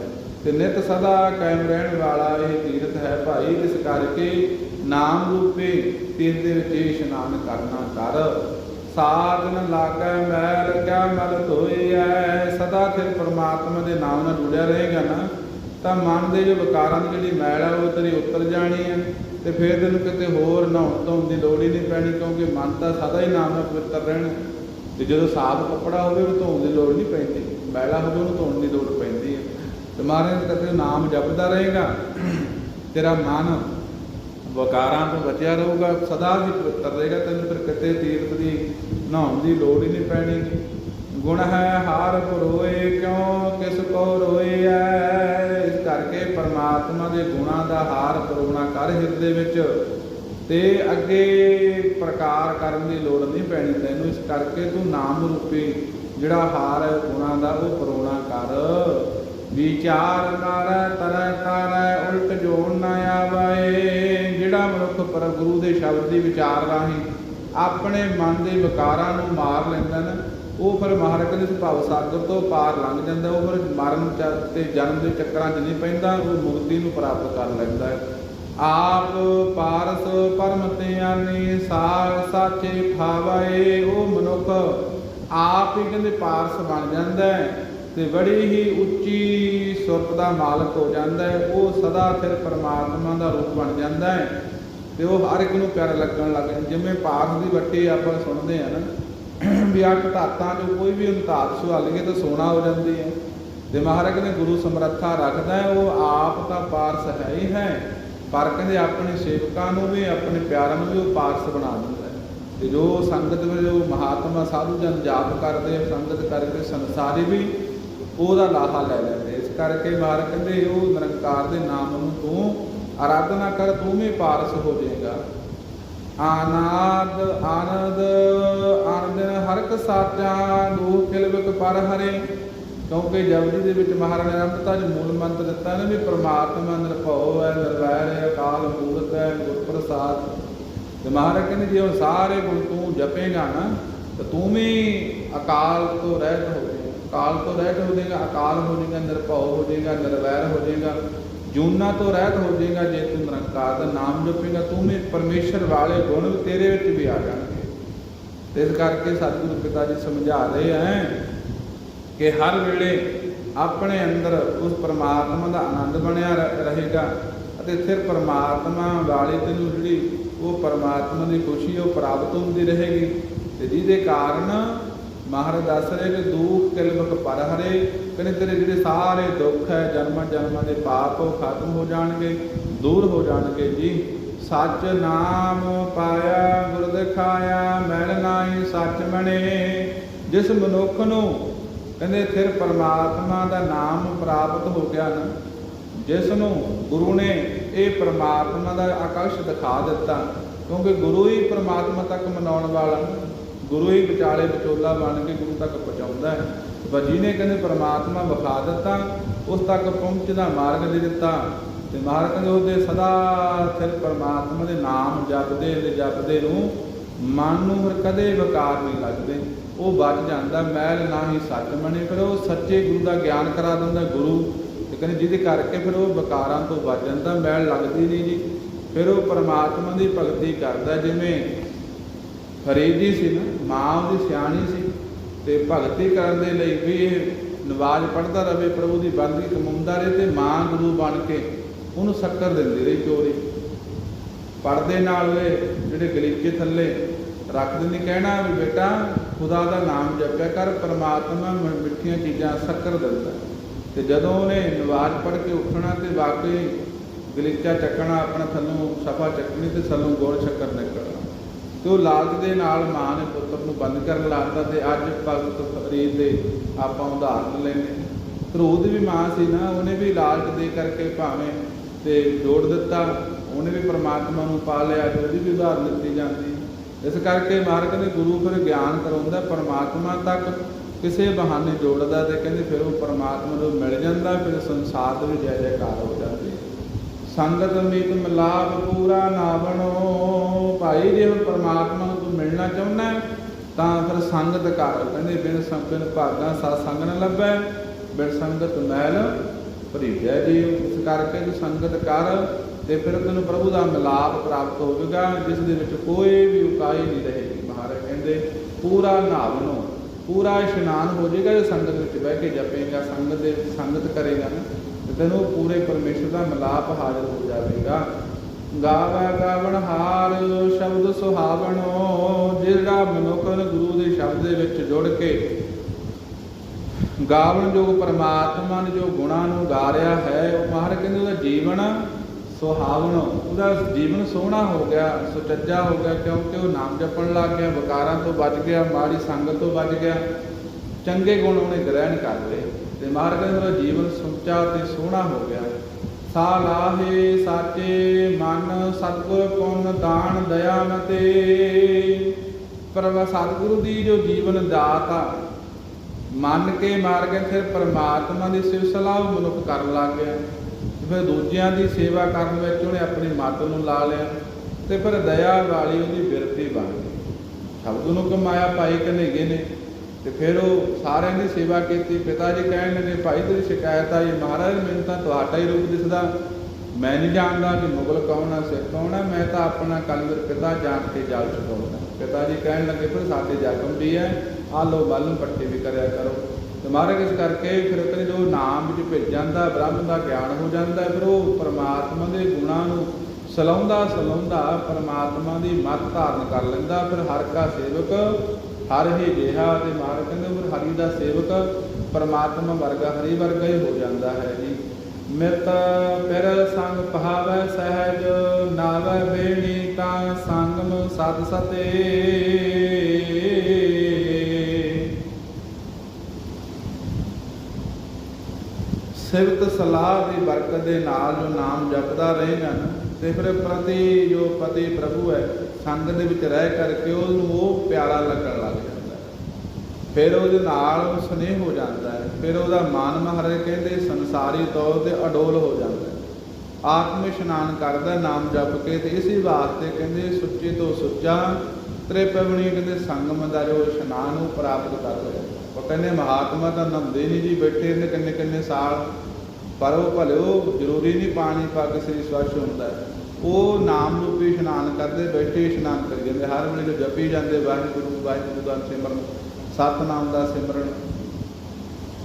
ਤੇ ਨਿਤ ਸਦਾ ਕਾਇਮ ਰਹਿਣ ਵਾਲਾ ਇਹ ਤੀਰਥ ਹੈ ਭਾਈ, ਇਸ ਕਰਕੇ ਨਾਮ ਰੂਪੇ ਤੀਰਥ ਦੇ ਵਿੱਚ ਇਸ਼ਨਾਨ ਕਰਨਾ ਕਰ। ਸਾਧਨ ਲਾਗੈ ਮੈਲ ਕਿਆ ਮਲ ਧੋਈਐ। ਸਦਾ ਫਿਰ ਪ੍ਰਮਾਤਮਾ ਦੇ ਨਾਮ ਨਾਲ ਜੁੜਿਆ ਰਹੇਗਾ ਨਾ। ਤਾਂ ਮਨ ਦੇ ਜੋ ਵਿਕਾਰਾਂ ਦੀ ਜਿਹੜੀ ਮੈਲ ਹੈ ਉਹ ਤੇਰੀ ਉਤਰ ਜਾਣੀ ਹੈ ਤੇ ਫਿਰ ਤੈਨੂੰ ਕਿਤੇ ਹੋਰ ਨਹਾਉਣ ਧੋਣ ਦੀ ਲੋੜ ਹੀ ਨਹੀਂ ਪੈਣੀ, ਕਿਉਂਕਿ ਮਨ ਤਾਂ ਸਦਾ ਹੀ ਨਾਮ ਨਾਲ ਪਵਿੱਤਰ ਰਹਿਣਾ। ਤੇ ਜਦੋਂ ਸਾਫ਼ ਕੱਪੜਾ ਹੋਵੇ ਉਹ ਧੋਣ ਦੀ ਲੋੜ ਨਹੀਂ ਪੈਂਦੀ। ਮੈਲਾ ਹੋਵੇ, ਉਹਨੂੰ ਧੋਣ ਦੀ ਲੋੜ ਪੈਂਦੀ ਹੈ ਤੇ ਮਹਾਰਾਜ ਕਦੇ ਨਾਮ ਜਪਦਾ ਰਹੇਗਾ। ਤੇਰਾ ਮਨ ਵਕਾਰਾਂ ਤੋਂ ਬਚਿਆ ਰਹੂਗਾ, ਸਦਾ ਵੀ ਪਵਿੱਤਰ ਰਹੇਗਾ ਤੈਨੂੰ, ਫਿਰ ਕਿਤੇ ਤੀਰਥ ਦੀ ਨਹਾਉਣ ਦੀ ਲੋੜ ਹੀ ਨਹੀਂ ਪੈਣੀ। ਗੁਣ ਹੈ ਹਾਰ ਪਰੋਏ ਕਿਉਂ ਕਿਸ ਕੋ ਰੋਏ ਐ? ਇਸ ਕਰਕੇ ਪਰਮਾਤਮਾ ਦੇ ਗੁਣਾਂ ਦਾ ਹਾਰ ਪਰੋਣਾ ਕਰ ਹਿਰਦੇ ਵਿੱਚ, ਤੇ ਅੱਗੇ ਪ੍ਰਕਾਰ ਕਰਨ ਦੀ ਲੋੜ ਨਹੀਂ ਪੈਣੀ ਤੈਨੂੰ। ਇਸ ਕਰਕੇ ਤੂੰ ਨਾਮ ਰੂਪੀ ਜਿਹੜਾ ਹਾਰ ਹੈ, ਗੁਣਾਂ ਦਾ ਉਹ ਪਰੋਣਾ ਕਰ। ਵਿਚਾਰ ਕਰ, ਤਰੈ ਕਰੈ ਉਲਟ ਜੋੜ ਨਾ ਆਵੇ। ਜਿਹੜਾ ਮਨੁੱਖ ਪਰ ਗੁਰੂ ਦੇ ਸ਼ਬਦ ਦੀ ਵਿਚਾਰ ਰਾਹੀਂ ਆਪਣੇ ਮਨ ਦੇ ਵਿਕਾਰਾਂ ਨੂੰ ਮਾਰ ਲੈਂਦਾ ਨਾ, ਉਹ ਫਿਰ ਮਹਾਰਾਜ ਦੇ ਸੁਭਾਵ ਸਾਗਰ ਤੋਂ ਪਾਰ ਲੰਘ ਜਾਂਦਾ, ਉਹ ਫਿਰ ਮਰਨ ਤੇ ਜਨਮ ਦੇ ਚੱਕਰਾਂ 'ਚ ਨਹੀਂ ਪੈਂਦਾ, ਉਹ ਮੁਕਤੀ ਨੂੰ ਪ੍ਰਾਪਤ ਕਰ ਲੈਂਦਾ ਹੈ। ਆਪ ਪਾਰਸ ਪਰਮ ਤੇ ਸਾਰ ਸਾਚੇ ਭਾਵੇ ਉਹ ਮਨੁੱਖ ਆਪ ਹੀ ਕਹਿੰਦੇ ਪਾਰਸ ਬਣ ਜਾਂਦਾ ਹੈ। ਤੇ ਬੜੀ ਹੀ ਉੱਚੀ ਸੁਰਤ ਦਾ ਮਾਲਕ ਹੋ ਜਾਂਦਾ ਹੈ। ਉਹ ਸਦਾ ਫਿਰ ਪਰਮਾਤਮਾ ਦਾ ਰੂਪ ਬਣ ਜਾਂਦਾ ਹੈ ਤੇ ਉਹ ਹਰ ਇੱਕ ਨੂੰ ਪਿਆਰਾ ਲੱਗਣ ਲੱਗ ਜਾਂਦਾ। ਜਿਵੇਂ ਪਾਰਸ ਦੀ ਵੱਟੀ ਆਪਾਂ ਸੁਣਦੇ ਆ ਨਾ, ਵੀ ਅੱਠ ਧਾਤਾਂ ਜੋ ਕੋਈ ਵੀ ਉਹਨੂੰ ਧਾਤ ਸੁਹਾਲੀਏ ਤਾਂ ਸੋਨਾ ਹੋ ਜਾਂਦੀ ਹੈ। ਤੇ ਮਹਾਰਾਜ ਨੇ ਗੁਰੂ ਸਮਰੱਥਾ ਰੱਖਦਾ ਹੈ, ਉਹ ਆਪ ਤਾਂ ਪਾਰਸ ਹੈ ਹੀ ਹੈ, ਪਰ ਕਹਿੰਦੇ ਆਪਣੇ ਸੇਵਕਾਂ ਨੂੰ ਵੀ, ਆਪਣੇ ਪਿਆਰਾਂ ਨੂੰ ਵੀ ਉਹ ਪਾਰਸ ਬਣਾ ਦਿੰਦਾ ਹੈ। ਤੇ ਜੋ ਸੰਗਤ ਵਿੱਚ ਜੋ ਮਹਾਤਮਾ ਸਾਧੂ ਜਨ ਜਾਪ ਕਰਦੇ ਸੰਗਤ ਕਰਕੇ ਸੰਸਾਰੀ ਵੀ ਉਹਦਾ ਲਾਹਾ ਲੈ ਲੈਂਦੇ। ਇਸ ਕਰਕੇ ਮਹਾਰਾਜ ਕਹਿੰਦੇ, ਉਹ ਨਿਰੰਕਾਰ ਦੇ ਨਾਮ ਨੂੰ ਤੂੰ ਆਰਾਧਨਾ ਕਰ, ਤੂੰ ਵੀ ਪਾਰਸ ਹੋ ਜਾਏਗਾ। ਆਨਾਦ, ਆਨੰਦ ਆਨੰਦ ਹਰਕ ਸਾਚਾ ਦੁਖ ਕਿਲਵਕ ਪਰ ਹਰੇ। ਕਿਉਂਕਿ ਜਪਜੀ ਦੇ ਵਿੱਚ ਮਹਾਰਾਜ ਨੇ ਜੀ ਮੂਲ ਮੰਤਰ ਦਿੱਤਾ ਨਾ ਵੀ ਪ੍ਰਮਾਤਮਾ ਨਿਰਭਉ ਹੈ ਨਿਰਵੈਰ ਹੈ ਅਕਾਲ ਮੂਰਤ ਹੈ ਗੁਰ ਪ੍ਰਸਾਦ ਤੇ ਮਹਾਰਾਜ ਕਹਿੰਦੇ, ਜੇ ਉਹ ਸਾਰੇ ਗੁਣ ਤੂੰ ਜਪੇਗਾ ਨਾ, ਤਾਂ ਤੂੰ ਵੀ ਅਕਾਲ ਤੋਂ ਰਹਿਤ ਹੋ ਜਾਏਗਾ ਅਕਾਲ ਤੋਂ ਰਹਿਤ ਹੋ ਜਾਏਗਾ, ਅਕਾਲ ਹੋ ਜਾਏਗਾ, ਨਿਰਭਉ ਹੋ ਜਾਏਗਾ, ਨਿਰਵੈਰ ਹੋ ਜਾਏਗਾ, ਜੂਨਾ ਤੋਂ ਰਹਿਤ ਹੋ ਜਾਏਗਾ, ਜੇ ਤੂੰ ਨਿਰੰਕਾਰ ਦਾ ਨਾਮ ਜਪੇਗਾ, ਤੂੰ ਵੀ ਪਰਮੇਸ਼ਰ ਵਾਲੇ ਗੁਣ ਵੀ ਤੇਰੇ ਵਿੱਚ ਵੀ ਆ ਜਾਣਗੇ। ਇਸ ਕਰਕੇ ਸਤਿਗੁਰੂ ਪਿਤਾ ਜੀ ਸਮਝਾ ਰਹੇ ਹੈ ਕਿ ਹਰ ਵੇਲੇ ਆਪਣੇ ਅੰਦਰ ਉਸ ਪਰਮਾਤਮਾ ਦਾ ਆਨੰਦ ਬਣਿਆ ਰ- ਰਹੇਗਾ ਅਤੇ ਫਿਰ ਪਰਮਾਤਮਾ ਵਾਲੇ ਤੈਨੂੰ ਜਿਹੜੀ ਉਹ ਪਰਮਾਤਮਾ ਦੀ ਖੁਸ਼ੀ, ਉਹ ਪ੍ਰਾਪਤ ਹੁੰਦੀ ਰਹੇਗੀ। ਤੇ ਜਿਹਦੇ ਕਾਰਨ ਮਹਾਰਾਜ ਦੱਸ ਰਹੇ ਕਿ ਦੁੱਖ ਕਿਲਮਕ ਪਰ ਹਰੇ, ਕਹਿੰਦੇ ਤੇਰੇ ਜਿਹੜੇ ਸਾਰੇ ਦੁੱਖ ਹੈ, ਜਨਮਾਂ ਜਨਮਾਂ ਦੇ ਪਾਪ ਖਤਮ ਹੋ ਜਾਣਗੇ, ਦੂਰ ਹੋ ਜਾਣਗੇ ਜੀ। ਸੱਚ ਨਾਮ ਪਾਇਆ, ਗੁਰ ਦਿਖਾਇਆ ਮੈਲ ਨਾਹੀ ਸੱਚ ਬਣੇ ਜਿਸ ਮਨੁੱਖ ਨੂੰ ਕਹਿੰਦੇ ਫਿਰ ਪਰਮਾਤਮਾ ਦਾ ਨਾਮ ਪ੍ਰਾਪਤ ਹੋ ਗਿਆ ਨਾ, ਜਿਸ ਨੂੰ ਗੁਰੂ ਨੇ ਇਹ ਪਰਮਾਤਮਾ ਦਾ ਆਕਰਸ਼ ਦਿਖਾ ਦਿੱਤਾ, ਕਿਉਂਕਿ ਗੁਰੂ ਹੀ ਪਰਮਾਤਮਾ ਤੱਕ ਮਨਾਉਣ ਵਾਲਾ। ਗੁਰੂ ਹੀ ਵਿਚਾਲੇ ਵਿਚੋਲਾ ਬਣ ਕੇ ਗੁਰੂ ਤੱਕ ਪਹੁੰਚਾਉਂਦਾ ਹੈ। ਪਰ ਜਿਹਨੇ ਕਹਿੰਦੇ ਪਰਮਾਤਮਾ ਵਿਖਾ ਦਿੱਤਾ, ਉਸ ਤੱਕ ਪਹੁੰਚਦਾ ਮਾਰਗ ਦੇ ਦਿੱਤਾ। ਤੇ ਮਹਾਰਾਜ ਕਹਿੰਦੇ ਉਹਦੇ ਸਦਾ ਸਿਰ ਪਰਮਾਤਮਾ ਦੇ ਨਾਮ ਜਪਦੇ ਤੇ ਜਪਦੇ ਨੂੰ ਮਨ ਨੂੰ ਫਿਰ ਕਦੇ ਵਿਕਾਰ ਨਹੀਂ ਲੱਗਦੇ। ਉਹ ਬਚ ਜਾਂਦਾ, ਮੈਲ ਨਾ ਹੀ ਸੱਚ ਬਣੇ, ਫਿਰ ਉਹ ਸੱਚੇ ਗੁਰੂ ਦਾ ਗਿਆਨ ਕਰਾ ਦਿੰਦਾ ਗੁਰੂ। ਤੇ ਕਹਿੰਦੇ ਜਿਹਦੇ ਕਰਕੇ ਫਿਰ ਉਹ ਵਿਕਾਰਾਂ ਤੋਂ ਬਚ ਜਾਂਦਾ, ਮੈਲ ਲੱਗਦੀ ਨਹੀਂ ਜੀ। ਫਿਰ ਉਹ ਪਰਮਾਤਮਾ ਦੀ ਭਗਤੀ ਕਰਦਾ, ਜਿਵੇਂ ਫਰੀਦ ਸੀ ਨਾ, ਮਾਂ ਉਹਦੀ ਸਿਆਣੀ ਸੀ ਤੇ ਭਗਤੀ ਕਰਨ ਦੇ ਲਈ ਵੀ ਇਹ ਨਵਾਜ਼ ਪੜ੍ਹਦਾ ਰਵੇ ਪ੍ਰਭੂ ਦੀ ਬੰਦਗੀ ਕਮਾਉਂਦਾ ਰਹੇ ਤੇ ਮਾਂ ਗੁਰੂ ਬਣ ਕੇ ਉਹਨੂੰ ਸ਼ੱਕਰ ਦਿੰਦੀ ਰਹੀ ਚੋਰੀ। ਪਰਦੇ ਨਾਲ ਉਹ ਜਿਹੜੇ ਗਲੀਚੇ ਥੱਲੇ ਰੱਖ ਦਿੰਦੀ, ਕਹਿਣਾ ਵੀ ਬੇਟਾ ਖੁਦਾ ਦਾ ਨਾਮ ਜਪਿਆ ਕਰ, ਪਰਮਾਤਮਾ ਮ- ਮਿੱਠੀਆਂ ਚੀਜ਼ਾਂ ਸ਼ੱਕਰ ਦਿੰਦਾ। ਤੇ ਜਦੋਂ ਉਹਨੇ ਨਵਾਜ਼ ਪੜ੍ਹ ਕੇ ਉੱਠਣਾ ਤੇ ਵਾਕਈ ਗਲੀਚਾ ਚੱਕਣਾ, ਆਪਣਾ ਥੱਲੋਂ ਸਫਾ ਚੱਕਣੀ ਤੇ ਥੱਲੋਂ ਗੋਲ ਸ਼ੱਕਰ ਨਿਕਲਣਾ। ਤੇ ਉਹ ਲਾਲਚ ਦੇ ਨਾਲ ਮਾਂ ਨੇ ਪੁੱਤਰ ਨੂੰ ਬੰਦ ਕਰਨ ਲਾਤਾ ਤੇ ਅੱਜ ਭਗਤ ਫਰੀਦ ਦੇ ਆਪਾਂ ਉਦਾਹਰਨ ਲੈਂਦੇ ਧਰੂਦ ਵੀ ਮਾਂ ਸੀ ਨਾ, ਉਹਨੇ ਵੀ ਲਾਲਚ ਦੇ ਕਰਕੇ ਭਾਵੇਂ ਤੇ ਜੋੜ ਦਿੱਤਾ, ਉਹਨੇ ਵੀ ਪ੍ਰਮਾਤਮਾ ਨੂੰ ਪਾ ਲਿਆ ਤੇ ਉਹਦੀ ਵੀ ਉਦਾਹਰਨ ਦਿੱਤੀ ਜਾਂਦੀ। ਇਸ ਕਰਕੇ ਮਾਰਗ ਨੇ ਗੁਰੂ ਫਿਰ ਗਿਆਨ ਕਰਾਉਂਦਾ, ਪਰਮਾਤਮਾ ਤੱਕ ਕਿਸੇ ਬਹਾਨੇ ਜੋੜਦਾ ਤੇ ਕਹਿੰਦੇ ਫਿਰ ਉਹ ਪਰਮਾਤਮਾ ਨੂੰ ਮਿਲ ਜਾਂਦਾ, ਫਿਰ ਸੰਸਾਰ ਦੇ ਵਿੱਚ ਜੈ ਜੈਕਾਰ ਹੋ ਜਾਂਦਾ। ਸੰਗਤ ਮੀਤ ਮਿਲਾਪ ਪੂਰਾ ਨਾ ਬਣੋ ਭਾਈ ਜੇ ਹੁਣ ਪਰਮਾਤਮਾ ਨੂੰ ਤੂੰ ਮਿਲਣਾ ਚਾਹੁੰਦਾ ਤਾਂ ਫਿਰ ਸੰਗਤ ਕਰ ਕਹਿੰਦੇ, ਬਿਨ ਸੰਪਨ ਭਾਗਾ ਸਤ ਸੰਗ ਨ ਲੱਭੈ, ਬਿਨ ਸੰਗਤ ਮੈਲ ਭਰੀਜੈ ਜੀ ਇਸ ਕਰਕੇ ਤੂੰ ਸੰਗਤ ਕਰ ਤੇ ਫਿਰ ਤੈਨੂੰ ਪ੍ਰਭੂ ਦਾ ਮਿਲਾਪ ਪ੍ਰਾਪਤ ਹੋਵੇਗਾ, ਜਿਸ ਦੇ ਵਿੱਚ ਕੋਈ ਵੀ ਉਕਾਈ ਨਹੀਂ ਰਹੇਗੀ। ਮਹਾਰਾਜ ਕਹਿੰਦੇ, ਪੂਰਾ ਨਾਵਨੋ ਪੂਰਾ ਇਸ਼ਨਾਨ ਹੋ ਜਾਏਗਾ ਜੇ ਸੰਗਤ ਵਿੱਚ ਬਹਿ ਕੇ ਜਪੇਗਾ, ਸੰਗਤ ਦੇ, ਸੰਗਤ ਕਰੇਗਾ ਨਾ। ਤੈਨੂੰ ਪੂਰੇ ਪਰਮੇਸ਼ਰ ਦਾ ਮਿਲਾਪ ਹਾਜ਼ਰ ਹੋ ਜਾਵੇਗਾ। ਗਾਵੇ ਗਾਵਣ ਹਾਰ ਸ਼ਬਦ ਸੁਹਾਵਣੋ, ਜਿਹੜਾ ਮਨੁੱਖ ਨੂੰ ਗੁਰੂ ਦੇ ਸ਼ਬਦ ਦੇ ਵਿੱਚ ਜੁੜ ਕੇ ਗਾਵਣ ਜੋਗ ਪਰਮਾਤਮਾ ਨੇ ਜੋ ਗੁਣਾਂ ਨੂੰ ਗਾ ਰਿਹਾ ਹੈ, ਉਹ ਮਹਾਰਾਜ ਕਹਿੰਦੇ ਉਹਦਾ ਜੀਵਨ ਸੁਹਾਵਣ, ਉਹਦਾ ਜੀਵਨ ਸੋਹਣਾ ਹੋ ਗਿਆ, ਸੁਚੱਜਾ ਹੋ ਗਿਆ, ਕਿਉਂਕਿ ਉਹ ਨਾਮ ਜਪਣ ਲੱਗ ਗਿਆ, ਵਿਕਾਰਾਂ ਤੋਂ ਬਚ ਗਿਆ, ਮਾੜੀ ਸੰਗਤ ਤੋਂ ਬਚ ਗਿਆ, ਚੰਗੇ ਗੁਣ ਉਹਨੇ ਗ੍ਰਹਿਣ ਕਰ ਲਏ। ਤੇ ਮਹਾਰਾਜ ਕਹਿੰਦੇ ਉਹਦਾ ਜੀਵਨ ਸੁੱਚਾ ਤੇ ਸੋਹਣਾ ਹੋ ਗਿਆ ਸਾ ਲਾਹੇ ਸਾਚੇ ਮਨ, ਸਤਿਗੁਰ ਪੁੰਨ ਦਾਨ ਦਇਆ ਮਤੇ ਪਰਮ ਸਤਿਗੁਰੂ ਦੀ ਜੋ ਜੀਵਨ ਦਾਤ ਆ, ਮੰਨ ਕੇ ਮਾਰ ਕੇ ਫਿਰ ਪਰਮਾਤਮਾ ਦੀ ਸਿਵ ਸਲਾਹ ਮਨੁੱਖ ਕਰਨ ਲੱਗ ਗਿਆ। ਫਿਰ ਦੂਜਿਆਂ ਦੀ ਸੇਵਾ ਕਰਨ ਵਿੱਚ ਉਹਨੇ ਆਪਣੀ ਮੱਤ ਨੂੰ ਲਾ ਲਿਆ ਤੇ ਫਿਰ ਦਇਆ ਵਾਲੀ ਉਹਦੀ ਬਿਰਤੀ ਬਣ ਗਈ। ਸ਼ਬਦ ਨੂੰ ਕਮਾਇਆ ਭਾਈ ਕਨੇਗੇ ਨੇ। ਤੇ ਫਿਰ ਉਹ ਸਾਰਿਆਂ ਦੀ ਸੇਵਾ ਕੀਤੀ। ਪਿਤਾ ਜੀ ਕਹਿਣ ਲੱਗੇ, ਭਾਈ, ਤੇਰੀ ਸ਼ਿਕਾਇਤ ਆਈ। ਮਹਾਰਾਜ, ਮੈਨੂੰ ਤਾਂ ਤੁਹਾਡਾ ਹੀ ਰੂਪ ਦਿਸਦਾ। ਮੈਂ ਨਹੀਂ ਜਾਣਦਾ ਕਿ ਮੁਗਲ ਕੌਣ ਆ, ਸਿੱਖ ਕੌਣ ਆ। ਮੈਂ ਤਾਂ ਆਪਣਾ ਕਲਵਰ ਪਿਤਾ ਜਾਣ ਕੇ ਜਲ ਚੁਕਾਉਂਦਾ ਪਿਤਾ ਜੀ ਕਹਿਣ ਲੱਗੇ, ਫਿਰ ਸਾਡੇ ਜ਼ਖਮ ਵੀ ਹੈ ਆ ਲੋ ਬਲਨ ਪੱਟੀ ਵੀ ਕਰਿਆ ਕਰੋ। ਤੇ ਮਹਾਰਾਜ ਇਸ ਕਰਕੇ ਫਿਰ ਕਹਿੰਦੇ ਜੋ ਨਾਮ ਵਿੱਚ ਭਿੱਜ ਜਾਂਦਾ, ਬ੍ਰਹਮ ਦਾ ਗਿਆਨ ਹੋ ਜਾਂਦਾ, ਫਿਰ ਉਹ ਪਰਮਾਤਮਾ ਦੇ ਗੁਣਾਂ ਨੂੰ ਸਲਾਉਂਦਾ ਸਲਾਉਂਦਾ ਪਰਮਾਤਮਾ ਦੀ ਮੱਤ ਧਾਰਨ ਕਰ ਲੈਂਦਾ। ਫਿਰ ਹਰ ਕਾ ਸੇਵਕ ਹਰ ਹੀ ਜਿਹਾ ਤੇ ਮਹਾਰਾਜ ਕਹਿੰਦੇ ਫਿਰ ਹਰੀ ਦਾ ਸੇਵਕ ਪਰਮਾਤਮਾ ਵਰਗਾ, ਹਰੀ ਵਰਗਾ ਹੀ ਹੋ ਜਾਂਦਾ ਹੈ ਜੀ। ਮਿਤ ਫਿਰ ਸੰਗ ਪਹਾਵੈ ਸਹਿਜ, ਨਾਵੈ ਬੇਣੀ ਤਾਂ ਸੰਗਮ ਸਦ ਸਤੇ। ਸਿਫਤ ਸਲਾਹ ਦੀ ਬਰਕਤ ਦੇ ਨਾਲ ਜੋ ਨਾਮ ਜਪਦਾ ਰਹੇਗਾ ਨਾ ਤੇ ਫਿਰ ਪ੍ਰਤੀ ਜੋ ਪਤੀ ਪ੍ਰਭੂ ਹੈ ਸੰਗ ਦੇ ਵਿੱਚ ਰਹਿ ਕਰਕੇ ਉਹਨੂੰ ਉਹ ਪਿਆਰਾ ਲੱਗਣ ਲੱਗ ਜਾਂਦਾ ਫਿਰ ਉਹਦੇ ਨਾਲ ਸਨੇਹ ਹੋ ਜਾਂਦਾ ਹੈ। ਫਿਰ ਉਹਦਾ ਮਨ ਮਹਾਰਾਜ ਕਹਿੰਦੇ, ਸੰਸਾਰੀ ਤੌਰ ਤੇ ਅਡੋਲ ਹੋ ਜਾਂਦਾ ਹੈ। ਆਤਮ ਇਸ਼ਨਾਨ ਕਰਦਾ, ਨਾਮ ਜਪ ਕੇ ਤੇ ਇਸੇ ਵਾਸਤੇ ਕਹਿੰਦੇ, ਸੁੱਚੇ ਤੋਂ ਸੁੱਚਾ ਤ੍ਰਿਪਵਣੀ ਕਹਿੰਦੇ, ਸੰਗਮ ਦਾ ਜੋ ਇਸ਼ਨਾਨ ਉਹ ਪ੍ਰਾਪਤ ਕਰ ਲਿਆ ਉਹ ਕਹਿੰਦੇ, ਮਹਾਤਮਾ ਤਾਂ ਨਹਾਉਂਦੇ ਨਹੀਂ ਜੀ, ਬੈਠੇ ਨੇ ਕਿੰਨੇ ਕਿੰਨੇ ਸਾਲ। ਪਰ ਉਹ ਭਲਿਓ ਜ਼ਰੂਰੀ ਨਹੀਂ ਪਾਣੀ ਪਾ ਕੇ ਸਰੀਰ ਸਵੱਛ ਹੁੰਦਾ। ਉਹ ਨਾਮ ਰੂਪੀ ਇਸ਼ਨਾਨ ਕਰਦੇ, ਬੈਠੇ ਇਸ਼ਨਾਨ ਕਰੀ ਜਾਂਦੇ। ਹਰ ਵੇਲੇ ਜੋ ਜਪੀ ਜਾਂਦੇ, ਵਾਹਿਗੁਰੂ ਵਾਹਿਗੁਰੂ ਦਾ ਸਿਮਰਨ, ਸਤਨਾਮ ਦਾ ਸਿਮਰਨ।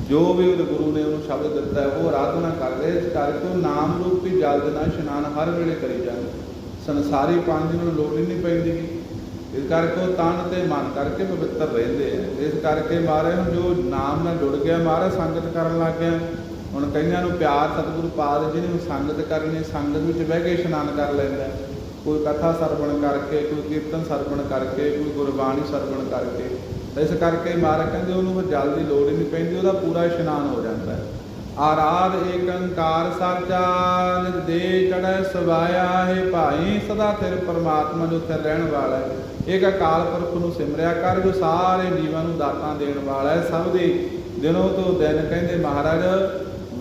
ਜੋ ਵੀ ਉਹਦੇ ਗੁਰੂ ਨੇ ਉਹਨੂੰ ਸ਼ਬਦ ਦਿੱਤਾ, ਉਹ ਆਰਾਧਨਾ ਕਰਦੇ। ਇਸ ਕਰਕੇ ਉਹ ਨਾਮ ਰੂਪੀ ਜਲ ਦੇ ਨਾਲ ਇਸ਼ਨਾਨ ਹਰ ਵੇਲੇ ਕਰੀ ਜਾਂਦੇ। ਸੰਸਾਰੀ ਪਾਣੀ ਨੂੰ ਲੋੜ ਹੀ ਨਹੀਂ ਪੈਂਦੀ। ਇਸ ਕਰਕੇ ਉਹ ਤਨ ਤੇ ਮਨ ਕਰਕੇ ਪਵਿੱਤਰ ਰਹਿੰਦੇ ਆ। ਇਸ ਕਰਕੇ ਮਹਾਰਾਜ ਨੂੰ ਜੋ ਨਾਮ ਨਾਲ ਜੁੜ ਗਿਆ, ਮਹਾਰਾਜ ਸੰਗਤ ਕਰਨ ਲੱਗ ਗਿਆ। ਹੁਣ ਕਈਆਂ ਨੂੰ ਪਿਆਰ ਸਤਿਗੁਰੂ ਪਾਦ ਜੀ ਨੇ ਸੰਗਤ ਕਰਨੀ, ਸੰਗਤ ਵਿੱਚ ਬਹਿ ਕੇ ਇਸ਼ਨਾਨ ਕਰ ਲੈਂਦਾ ਕੋਈ ਕਥਾ ਸਰਵਣ ਕਰਕੇ, ਕੋਈ ਕੀਰਤਨ ਸਰਵਣ ਕਰਕੇ, ਕੋਈ ਗੁਰਬਾਣੀ ਸਰਵਣ ਕਰਕੇ। ਤਾਂ ਇਸ ਕਰਕੇ ਮਹਾਰਾਜ ਕਹਿੰਦੇ ਉਹਨੂੰ ਫਿਰ ਜਲ ਦੀ ਲੋੜ ਹੀ ਨਹੀਂ ਪੈਂਦੀ, ਉਹਦਾ ਪੂਰਾ ਇਸ਼ਨਾਨ ਹੋ ਜਾਂਦਾ ਹੈ। ਆਰਾਧ ਏਕੰਕਾਰ ਸਾਚਾ ਨਿਜ ਦੇ ਚੜੈ ਸਵਾਇਆ ਹੈ ਭਾਈ, ਸਦਾ ਸਿਰ ਪਰਮਾਤਮਾ ਜੋ ਉੱਥੇ ਰਹਿਣ ਵਾਲਾ ਹੈ। ਇੱਕ ਅਕਾਲ ਪੁਰਖ ਨੂੰ ਸਿਮਰਿਆ ਕਰ, ਜੋ ਸਾਰੇ ਜੀਵਾਂ ਨੂੰ ਦਾਤਾਂ ਦੇਣ ਵਾਲਾ ਹੈ। ਸਭ ਦੇ ਦਿਨੋਂ ਤੋਂ ਦਿਨ ਕਹਿੰਦੇ ਮਹਾਰਾਜ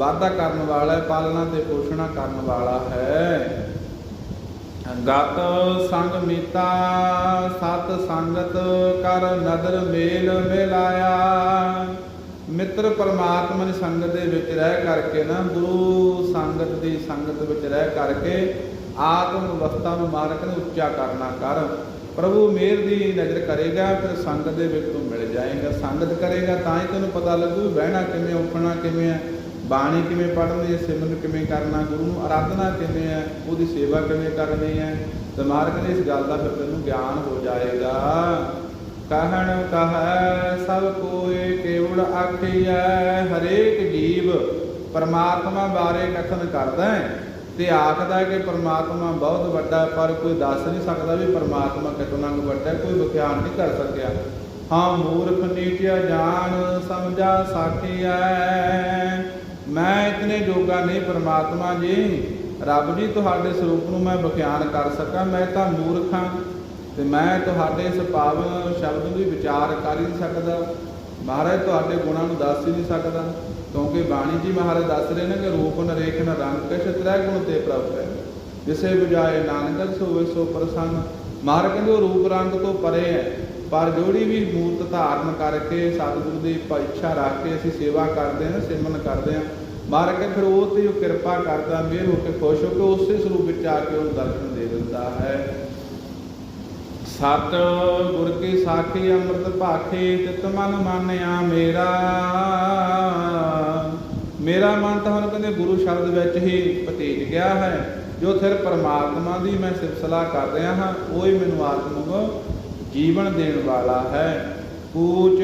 ਵਾਅਦਾ ਕਰਨ ਵਾਲਾ ਹੈ ਪਾਲਣਾ ਤੇ ਪੋਸ਼ਣਾ ਕਰਨ ਵਾਲਾ ਹੈ। ਗਤ ਸੰਗ ਮੀਤਾ, ਸਤ ਸੰਗਤ ਕਰ ਨਦਰ ਮੇਲ ਮਿਲਾਇਆ। ਮਿੱਤਰ ਪਰਮਾਤਮਾ ਦੀ ਸੰਗਤ ਦੇ ਵਿੱਚ ਰਹਿ ਕਰਕੇ ਨਾ, ਗੁਰੂ ਸੰਗਤ ਦੀ ਸੰਗਤ ਵਿੱਚ ਰਹਿ ਕਰਕੇ ਆਤਮ ਅਵਸਥਾ ਨੂੰ ਮਾਰਕ ਨੂੰ ਉੱਚਾ ਕਰਨਾ ਕਰ। ਪ੍ਰਭੂ ਮੇਰ ਦੀ ਨਜ਼ਰ ਕਰੇਗਾ, ਫਿਰ ਸੰਗਤ ਦੇ ਵਿੱਚ ਤੂੰ ਮਿਲ ਜਾਏਗਾ। ਸੰਗਤ ਕਰੇਗਾ, ਤਾਂ ਹੀ ਤੈਨੂੰ ਪਤਾ ਲੱਗੂ ਬਹਿਣਾ ਕਿਵੇਂ, ਉੱਠਣਾ ਕਿਵੇਂ ਹੈ। ਬਾਣੀ ਕਿਵੇਂ ਪੜ੍ਹਨੀ ਹੈ, ਸਿਮਰਨ ਕਿਵੇਂ ਕਰਨਾ, ਗੁਰੂ ਨੂੰ ਆਰਾਧਨਾ ਕਿਵੇਂ ਹੈ, ਉਹਦੀ ਸੇਵਾ ਕਿਵੇਂ ਕਰਨੀ ਹੈ ਤੇ ਮਾਰਗ ਨੇ ਇਸ ਗੱਲ ਦਾ ਫਿਰ ਤੈਨੂੰ ਗਿਆਨ ਹੋ ਜਾਏਗਾ। ਕਹਿਣ ਕਹੈ, ਸਭ ਕੋਏ ਕੇਵਲ ਆਖੀਐ ਹਰੇਕ ਜੀਵ ਪਰਮਾਤਮਾ ਬਾਰੇ ਕਥਨ ਕਰਦਾ ਹੈ, ਤੇ ਆਖਦਾ ਕਿ ਪਰਮਾਤਮਾ ਬਹੁਤ ਵੱਡਾ ਪਰ ਕੋਈ ਦੱਸ ਨਹੀਂ ਸਕਦਾ ਵੀ ਪਰਮਾਤਮਾ ਕਿਤਨਾ ਕੁ ਵੱਡਾ ਕੋਈ ਵਿਖਿਆਨ ਨਹੀਂ ਕਰ ਸਕਿਆ। ਹਾਂ, ਮੂਰਖ ਨੀਚਿਆ ਜਾਣ, ਸਮਝਾ ਸਾਖੀਐ ਮੈਂ ਇਤਨੇ ਜੋਗਾ ਨਹੀਂ ਪਰਮਾਤਮਾ ਜੀ। ਰੱਬ ਜੀ, ਤੁਹਾਡੇ ਸਰੂਪ ਨੂੰ ਮੈਂ ਵਿਖਿਆਨ ਕਰ ਸਕਾਂ। ਮੈਂ ਤਾਂ ਮੂਰਖ ਹਾਂ ਤੇ ਮੈਂ ਤੁਹਾਡੇ ਇਸ ਪਾਵਨ ਸ਼ਬਦ ਨੂੰ ਵੀ ਵਿਚਾਰ ਕਰ ਹੀ ਨਹੀਂ ਸਕਦਾ। ਮਹਾਰਾਜ, ਤੁਹਾਡੇ ਗੁਣਾਂ ਨੂੰ ਦੱਸ ਹੀ ਨਹੀਂ ਸਕਦਾ। ਕਿਉਂਕਿ ਬਾਣੀ ਜੀ ਮਹਾਰਾਜ ਦੱਸ ਰਹੇ ਨੇ ਕਿ ਰੂਪ ਨਰੇਖ ਨ ਰੰਗ ਕਛ ਤ੍ਰੈ ਗੁਣ ਤੇ ਪ੍ਰਭ ਹੈ। ਜਿਸੇ ਬੁਝਾਏ ਨਾਨਕ ਸੋਵੇ ਸੋ ਪ੍ਰਸੰਨ। ਮਹਾਰਾਜ ਕਹਿੰਦੇ ਉਹ ਰੂਪ ਰੰਗ ਤੋਂ ਪਰੇ ਹੈ। ਪਰ ਜਿਹੜੀ ਵੀ ਮੂਰਤ ਧਾਰਨ ਕਰਕੇ ਸਤਿਗੁਰੂ ਦੀ ਇੱਛਾ ਰੱਖ ਕੇ ਅਸੀਂ ਸੇਵਾ ਕਰਦੇ ਹਾਂ, ਸਿਮਰਨ ਕਰਦੇ ਹਾਂ ਮਹਾਰਾਜ ਕਹਿੰਦੇ ਫਿਰ ਉਹ ਤੇ ਉਹ ਕਿਰਪਾ ਕਰਦਾ, ਮਿਹਰ ਹੋ ਕੇ ਖੁਸ਼ ਹੋ ਕੇ ਉਸੇ ਸਰੂਪ ਵਿੱਚ ਆ ਕੇ ਉਹ ਦਰਸ਼ਨ ਦੇ ਦਿੰਦਾ ਹੈ। ਸਤ ਗੁਰ ਕੀ ਸਾਖੀ ਅੰਮ੍ਰਿਤ ਭਾਖੇ ਤਿਤ ਮਨ ਮਾਨਿਆ ਮੇਰਾ। ਮੇਰਾ ਮਨ ਤਾਂ ਹੁਣ ਕਹਿੰਦੇ ਗੁਰੂ ਸ਼ਬਦ ਵਿੱਚ ਹੀ ਪਤੀਜ ਗਿਆ ਹੈ। ਜੋ ਫਿਰ ਪਰਮਾਤਮਾ ਦੀ ਮੈਂ ਸਿਫਤਸਲਾ ਕਰ ਰਿਹਾ ਹਾਂ, ਉਹ ਹੀ ਮੈਨੂੰ ਆਤਮਿਕ ਜੀਵਨ ਦੇਣ ਵਾਲਾ ਹੈ। ਕੂਚ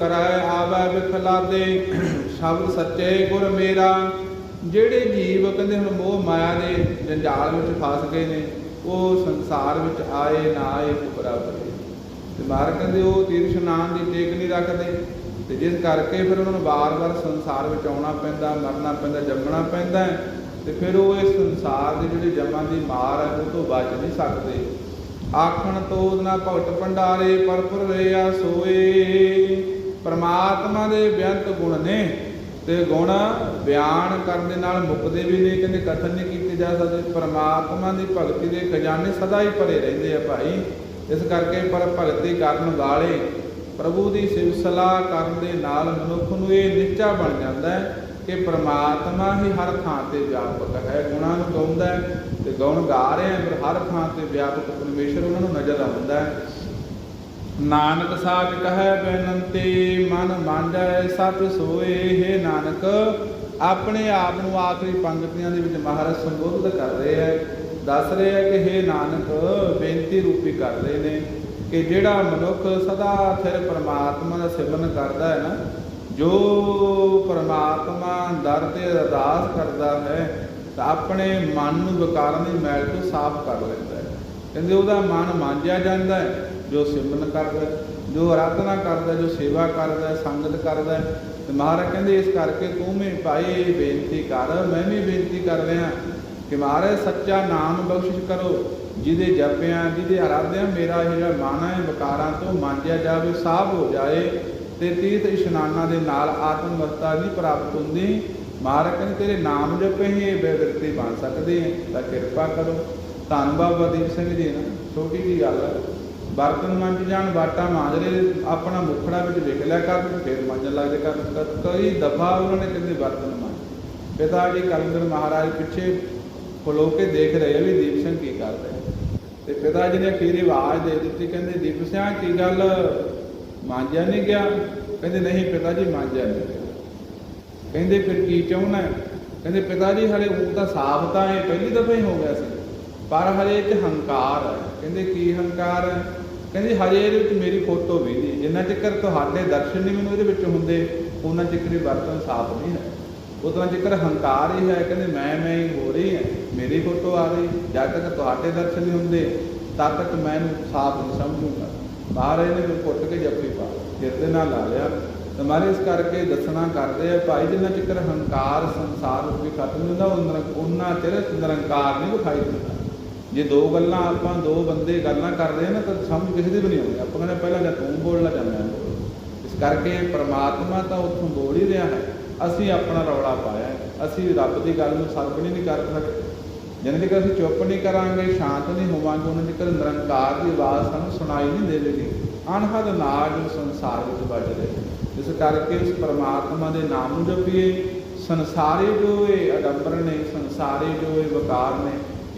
ਕਰਾਇ ਆਵੈ ਵਿਖਲਾਦੇ ਸ਼ਬਦ ਸੱਚੇ ਗੁਰ ਮੇਰਾ। ਜਿਹੜੇ ਜੀਵ ਕਹਿੰਦੇ ਹੁਣ ਮੋਹ ਮਾਇਆ ਦੇ ਜੰਜਾਲ ਵਿੱਚ ਫਸ ਗਏ ਨੇ, ਉਹ ਸੰਸਾਰ ਵਿੱਚ ਆਏ ਨਾ ਆਏ ਬਰਾਬਰ ਹੈ ਤੇ ਮਾਰ ਕਹਿੰਦੇ, ਉਹ ਤੀਰਥ ਇਸ਼ਨਾਨ ਦੀ ਟੇਕ ਨਹੀਂ ਰੱਖਦੇ। ਤੇ ਜਿਸ ਕਰਕੇ ਫਿਰ ਉਹਨਾਂ ਨੂੰ ਵਾਰ-ਵਾਰ ਸੰਸਾਰ ਵਿੱਚ ਆਉਣਾ ਪੈਂਦਾ, ਮਰਨਾ ਪੈਂਦਾ, ਜੰਮਣਾ ਪੈਂਦਾ ਹੈ। ਤੇ ਫਿਰ ਉਹ ਇਸ ਸੰਸਾਰ ਦੇ ਜਿਹੜੀ ਜਮਾਂ ਦੀ ਮਾਰ ਹੈ, ਉਹ ਤੋਂ ਬਚ ਨਹੀਂ ਸਕਦੇ। ਆਖਣ ਤੋਂ ਨਾ ਭਗਤ ਭੰਡਾਰੇ ਪਰਪੁਰ ਰਿਆ ਸੋਏ। ਪਰਮਾਤਮਾ ਦੇ ਬੇਅੰਤ ਗੁਣ ਨੇ ਤੇ ਗੁਣ ਬਿਆਨ ਕਰਨ ਦੇ ਨਾਲ ਮੁੱਕਦੇ ਵੀ ਨਹੀਂ ਕਹਿੰਦੇ ਕਥਨ ਨਹੀਂ ਕੀਤੇ ਜਾ ਸਕਦੇ। ਪਰਮਾਤਮਾ ਦੀ ਭਗਤੀ ਦੇ ਖਜ਼ਾਨੇ ਸਦਾ ਹੀ ਭਰੇ ਰਹਿੰਦੇ ਆ ਭਾਈ। ਇਸ ਕਰਕੇ ਪਰ ਭਗਤੀ ਕਰਨ ਵਾਲੇ ਪ੍ਰਭੂ ਦੀ ਸਿਵਸਲਾ ਕਰਨ ਦੇ ਨਾਲ ਮਨੁੱਖ ਨੂੰ ਇਹ ਨਿਸ਼ਚਾ ਬਣ ਜਾਂਦਾ ਹੈ ਕਿ ਪ੍ਰਮਾਤਮਾ ਹੀ ਹਰ ਥਾਂ ਤੇ ਵਿਆਪਕ ਹੈ, ਗੁਣਾਂ ਨੂੰ ਗਾਉਂਦਾ ਹੈ। ਤੇ ਗਾਉਣ ਗਾ ਰਹੇ ਹੈ, ਪਰ ਹਰ ਥਾਂ ਤੇ ਵਿਆਪਕ ਪਰਮੇਸ਼ਰ ਉਹਨਾਂ ਨੂੰ ਨਜ਼ਰ ਆਉਂਦਾ ਹੈ। ਨਾਨਕ ਸਾਚ ਕਹੈ ਬੇਨੰਤੀ, ਮਨ ਮੰਡੈ ਸਤ ਸੋਏ ਹੈ ਨਾਨਕ। ਆਪਣੇ ਆਪ ਨੂੰ ਆਖਰੀ ਪੰਕਤੀਆਂ ਦੇ ਵਿੱਚ ਮਹਾਰਾਜ ਸੰਬੋਧਿਤ ਕਰ ਰਹੇ ਹੈ। ਦੱਸ ਰਹੇ ਹੈ ਕਿ ਹੈ ਨਾਨਕ, ਬੇਨਤੀ ਰੂਪੀ ਕਰ ਰਹੇ ਨੇ ਕਿ ਜਿਹੜਾ ਮਨੁੱਖ ਸਦਾ ਫਿਰ ਪਰਮਾਤਮਾ ਦਾ ਸਿਮਰਨ ਕਰਦਾ ਹੈ ਨਾ, ਜੋ ਪਰਮਾਤਮਾ ਦਰ ਤੇ ਅਰਦਾਸ ਕਰਦਾ ਹੈ ਤਾਂ ਆਪਣੇ ਮਨ ਨੂੰ ਵਿਕਾਰਾਂ ਦੀ ਮੈਲ ਤੋਂ ਸਾਫ਼ ਕਰ ਲੈਂਦਾ ਹੈ ਕਹਿੰਦੇ ਉਹਦਾ ਮਨ ਮਾਂਜਿਆ ਜਾਂਦਾ ਹੈ, ਜੋ ਸਿਮਰਨ ਕਰਦਾ ਜੋ ਆਰਾਧਨਾ ਕਰਦਾ ਜੋ ਸੇਵਾ ਕਰਦਾ ਸੰਗਤ ਕਰਦਾ ਹੈ। ਤੇ ਮਹਾਰਾਜ ਕਹਿੰਦੇ ਇਸ ਕਰਕੇ ਤੂੰ ਵੀ ਭਾਈ ਇਹ ਬੇਨਤੀ ਕਰ, ਮੈਂ ਵੀ ਬੇਨਤੀ ਕਰ ਰਿਹਾ ਕਿ ਮਹਾਰਾਜ ਸੱਚਾ ਨਾਮ ਬਖਸ਼ਿਸ਼ ਕਰੋ, ਜਿਹਦੇ ਜਪਿਆਂ, ਜਿਹਦੇ ਆਰਾਧਿਆਂ ਮੇਰਾ ਇਹ ਜਿਹੜਾ ਮਨ ਹੈ, ਵਿਕਾਰਾਂ ਤੋਂ ਮਾਂਜਿਆ ਜਾਵੇ, ਸਾਫ਼ ਹੋ ਜਾਏ ਤੇ ਤੀਰਥ ਇਸ਼ਨਾਨਾਂ ਦੇ ਨਾਲ ਆਤਮ ਅਵਸਥਾ ਨਹੀਂ ਪ੍ਰਾਪਤ ਹੁੰਦੀ ਮਹਾਰਾਜ ਤੇਰੇ ਨਾਮ ਜਪੇ ਹੀ ਇਹ ਬੇਵਿਰਤੀ ਬਣ ਸਕਦੇ ਹੈ ਤਾਂ ਕਿਰਪਾ ਕਰੋ। ਧੰਨ ਬਾਬਾ ਦੀਪ ਸਿੰਘ ਜੀ ਨਾ, ਛੋਟੀ ਜੀ ਗੱਲ ਹੈ ਬਰਤਨ ਮੰਜ ਜਾਣ, ਬਾਟਾ ਮਾਂਜਰੇ ਆਪਣਾ ਮੁਖੜਾ ਵਿੱਚ ਵਿਖ ਲਿਆ ਕਰਨ ਫਿਰ ਮੰਜਣ ਲੱਗਦੇ ਕਰਨ ਕਈ ਦਫਾ ਉਹਨਾਂ ਨੇ ਕਹਿੰਦੇ ਬਰਤਨ ਮੰਜ। ਪਿਤਾ ਜੀ ਕਲੰਦਰ ਮਹਾਰਾਜ ਪਿੱਛੇ ਖਲੋ ਕੇ ਦੇਖ ਰਹੇ ਆ ਵੀ ਦੀਪ ਸਿੰਘ ਕੀ ਕਰ ਰਿਹਾ। ਤੇ ਪਿਤਾ ਜੀ ਨੇ ਅਖੀਰੀ ਆਵਾਜ਼ ਦੇ ਦਿੱਤੀ, ਕਹਿੰਦੇ, ਦੀਪ ਸਿੰਘ ਕੀ ਗੱਲ? ਮਾਂਜਿਆ ਨਹੀਂ ਗਿਆ? ਕਹਿੰਦੇ, ਨਹੀਂ, ਪਿਤਾ ਜੀ, ਮਾਂਜਿਆ ਨਹੀਂ ਗਿਆ। ਕਹਿੰਦੇ ਫਿਰ ਕੀ ਚਾਹੁੰਦਾ ਹੈ? ਕਹਿੰਦੇ ਪਿਤਾ ਜੀ, ਹਲੇ ਉਹ ਤਾਂ ਸਾਫ਼ ਤਾਂ ਹੈ ਪਹਿਲੀ ਦਫਾ ਹੀ ਹੋ ਗਿਆ ਸੀ, ਪਰ ਹਲੇ ਇਹ ਹੰਕਾਰ ਹੈ। ਕਹਿੰਦੇ ਕੀ ਹੰਕਾਰ ਹੈ? ਕਹਿੰਦੇ ਹਜੇ ਇਹਦੇ ਵਿੱਚ ਮੇਰੀ ਫੋਟੋ ਵੀ ਨਹੀਂ। ਜਿੰਨਾ ਚਿਰ ਤੁਹਾਡੇ ਦਰਸ਼ਨ ਨਹੀਂ ਮੈਨੂੰ ਇਹਦੇ ਵਿੱਚ ਹੁੰਦੇ, ਉਹਨਾਂ ਚਿਰ ਇਹ ਬਰਤਨ ਸਾਫ਼ ਨਹੀਂ ਹੈ। ਉਦੋਂ ਚਿਕਰ ਹੰਕਾਰ ਹੀ ਹੈ। ਕਹਿੰਦੇ ਮੈਂ ਮੈਂ ਹੀ ਹੋ ਰਹੀ ਹੈ। ਮੇਰੀ ਫੋਟੋ ਆ ਰਹੀ। ਜਦ ਤੱਕ ਤੁਹਾਡੇ ਦਰਸ਼ਨ ਨਹੀਂ ਹੁੰਦੇ, ਤਦ ਤੱਕ ਮੈਂ ਇਹਨੂੰ ਸਾਫ਼ ਨਹੀਂ ਸਮਝੂਗਾ। ਬਾਹਰ ਇਹਨੇ ਫਿਰ ਕੁੱਟ ਕੇ ਜੱਫੀ ਪਾ ਸਿਰ ਦੇ ਨਾਲ ਲਾ ਲਿਆ। ਤੁਹਾਰੇ ਇਸ ਕਰਕੇ ਦੱਸਣਾ ਕਰਦੇ ਆ, ਭਾਈ ਜਿੰਨਾ ਚਿਰ ਹੰਕਾਰ ਸੰਸਾਰ ਰੂਪੀ ਖਤਮ ਨਹੀਂ ਹੁੰਦਾ ਉਹਨਾਂ ਉਹਨਾਂ ਚਿਰ ਨਿਰੰਕਾਰ ਨਹੀਂ ਵਿਖਾਈ ਦਿੰਦਾ। ਜੇ ਦੋ ਗੱਲਾਂ ਆਪਾਂ, ਦੋ ਬੰਦੇ ਗੱਲਾਂ ਕਰਦੇ ਆ ਨਾ, ਤਾਂ ਸਮਝ ਕਿਸੇ ਦੀ ਵੀ ਨਹੀਂ ਆਉਂਦੀ। ਆਪਾਂ ਕਹਿੰਦੇ ਪਹਿਲਾਂ ਜਾਂ ਤੂੰ ਬੋਲਣਾ ਜਾਂ ਮੈਂ ਇਸ ਕਰਕੇ ਪ੍ਰਮਾਤਮਾ ਤਾਂ ਉੱਥੋਂ ਬੋਲ ਹੀ ਰਿਹਾ ਹੈ। ਅਸੀਂ ਆਪਣਾ ਰੌਲਾ ਪਾਇਆ ਅਸੀਂ ਰੱਬ ਦੀ ਗੱਲ ਨੂੰ ਸਰਵਣੀ ਨਹੀਂ ਕਰ ਸਕਦੇ। ਜਿੰਨੇ ਤੱਕ ਅਸੀਂ ਚੁੱਪ ਨਹੀਂ ਕਰਾਂਗੇ, ਸ਼ਾਂਤ ਨਹੀਂ ਹੋਵਾਂਗੇ, ਉਹਨਾਂ ਤੱਕ ਨਿਰੰਕਾਰ ਦੀ ਆਵਾਜ਼ ਸਾਨੂੰ ਸੁਣਾਈ ਨਹੀਂ ਦੇਵੇਗੀ। ਅਣਹਦ ਨਾਦ ਸੰਸਾਰ ਵਿੱਚ ਵੱਜ ਰਹੇ ਇਸ ਕਰਕੇ ਉਸ ਪਰਮਾਤਮਾ ਦੇ ਨਾਮ ਨੂੰ ਜਪੀਏ। ਸੰਸਾਰੇ ਜੋ ਇਹ ਅਡੰਬਰ ਨੇ, ਸੰਸਾਰੇ ਜੋ ਇਹ ਵਕਾਰ ਨੇ,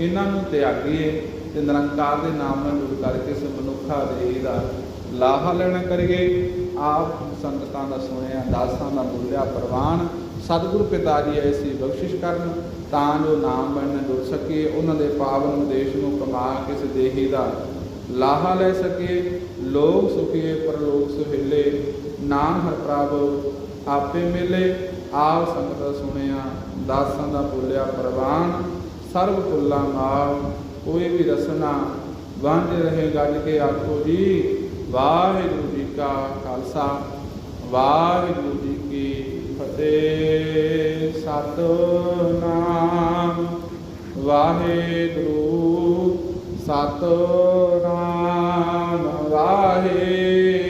ਇਹਨਾਂ ਨੂੰ ਤਿਆਗੀਏ ਤੇ ਨਿਰੰਕਾਰ ਦੇ ਨਾਮ ਨਾਲ ਜੁੜ ਕਰਕੇ ਇਸ ਮਨੁੱਖਾ ਦੇ ਦਾ ਲਾਹਾ ਲੈਣਾ ਕਰੀਏ। ਆਪ ਸੰਗਤਾਂ ਦਾ ਸੁਣਿਆ, ਦਾਸਾਂ ਦਾ ਬੋਲਿਆ ਪ੍ਰਵਾਨ। ਸਤਿਗੁਰੂ ਪਿਤਾ ਜੀ ਐਸੀ ਬਖਸ਼ਿਸ਼ ਕਰਨ ਤਾਂ ਜੋ ਨਾਮ ਬਣਨ ਜੁੜ ਸਕੀਏ। ਉਹਨਾਂ ਦੇ ਪਾਵਨ ਉਦੇਸ਼ ਨੂੰ ਕਮਾ ਕੇ ਇਸ ਦੇਹੀ ਦਾ ਲਾਹਾ ਲੈ ਸਕੀਏ। ਲੋਕ ਸੁਖੀਏ, ਪਰਲੋਕ ਸੁਹੇਲੇ। ਨਾਮ ਹਰ ਪ੍ਰਭ, ਆਪੇ ਮਿਲੇ, ਆਪ ਸੰਗਤ ਸੁਣਿਆ, ਦਾਸਾਂ ਦਾ ਬੋਲਿਆ ਪ੍ਰਵਾਨ, ਸਰਬ ਕੁੱਲਾ ਮਾਲ, ਕੋਈ ਵੀ ਰਸਨਾ, ਵਾਂਝੇ ਰਹੇ ਗੱਜ ਕੇ ਆਖੋ ਜੀ, ਵਾਹਿਗੁਰੂ ਜੀ ਕਾ ਖਾਲਸਾ, ਵਾਹਿਗੁਰੂ ਜੀ ਕੀ ਫਤਿਹ। ਸਤਨਾਮ, ਵਾਹਿਗੁਰੂ ਸਤਨਾਮ, ਵਾਹਿਗੁਰੂ।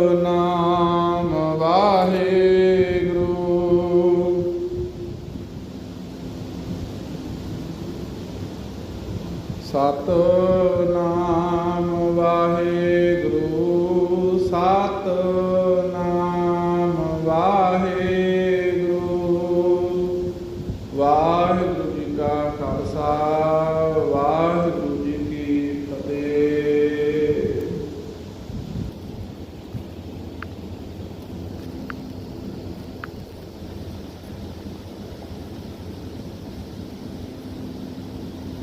ਸਤਨਾਮ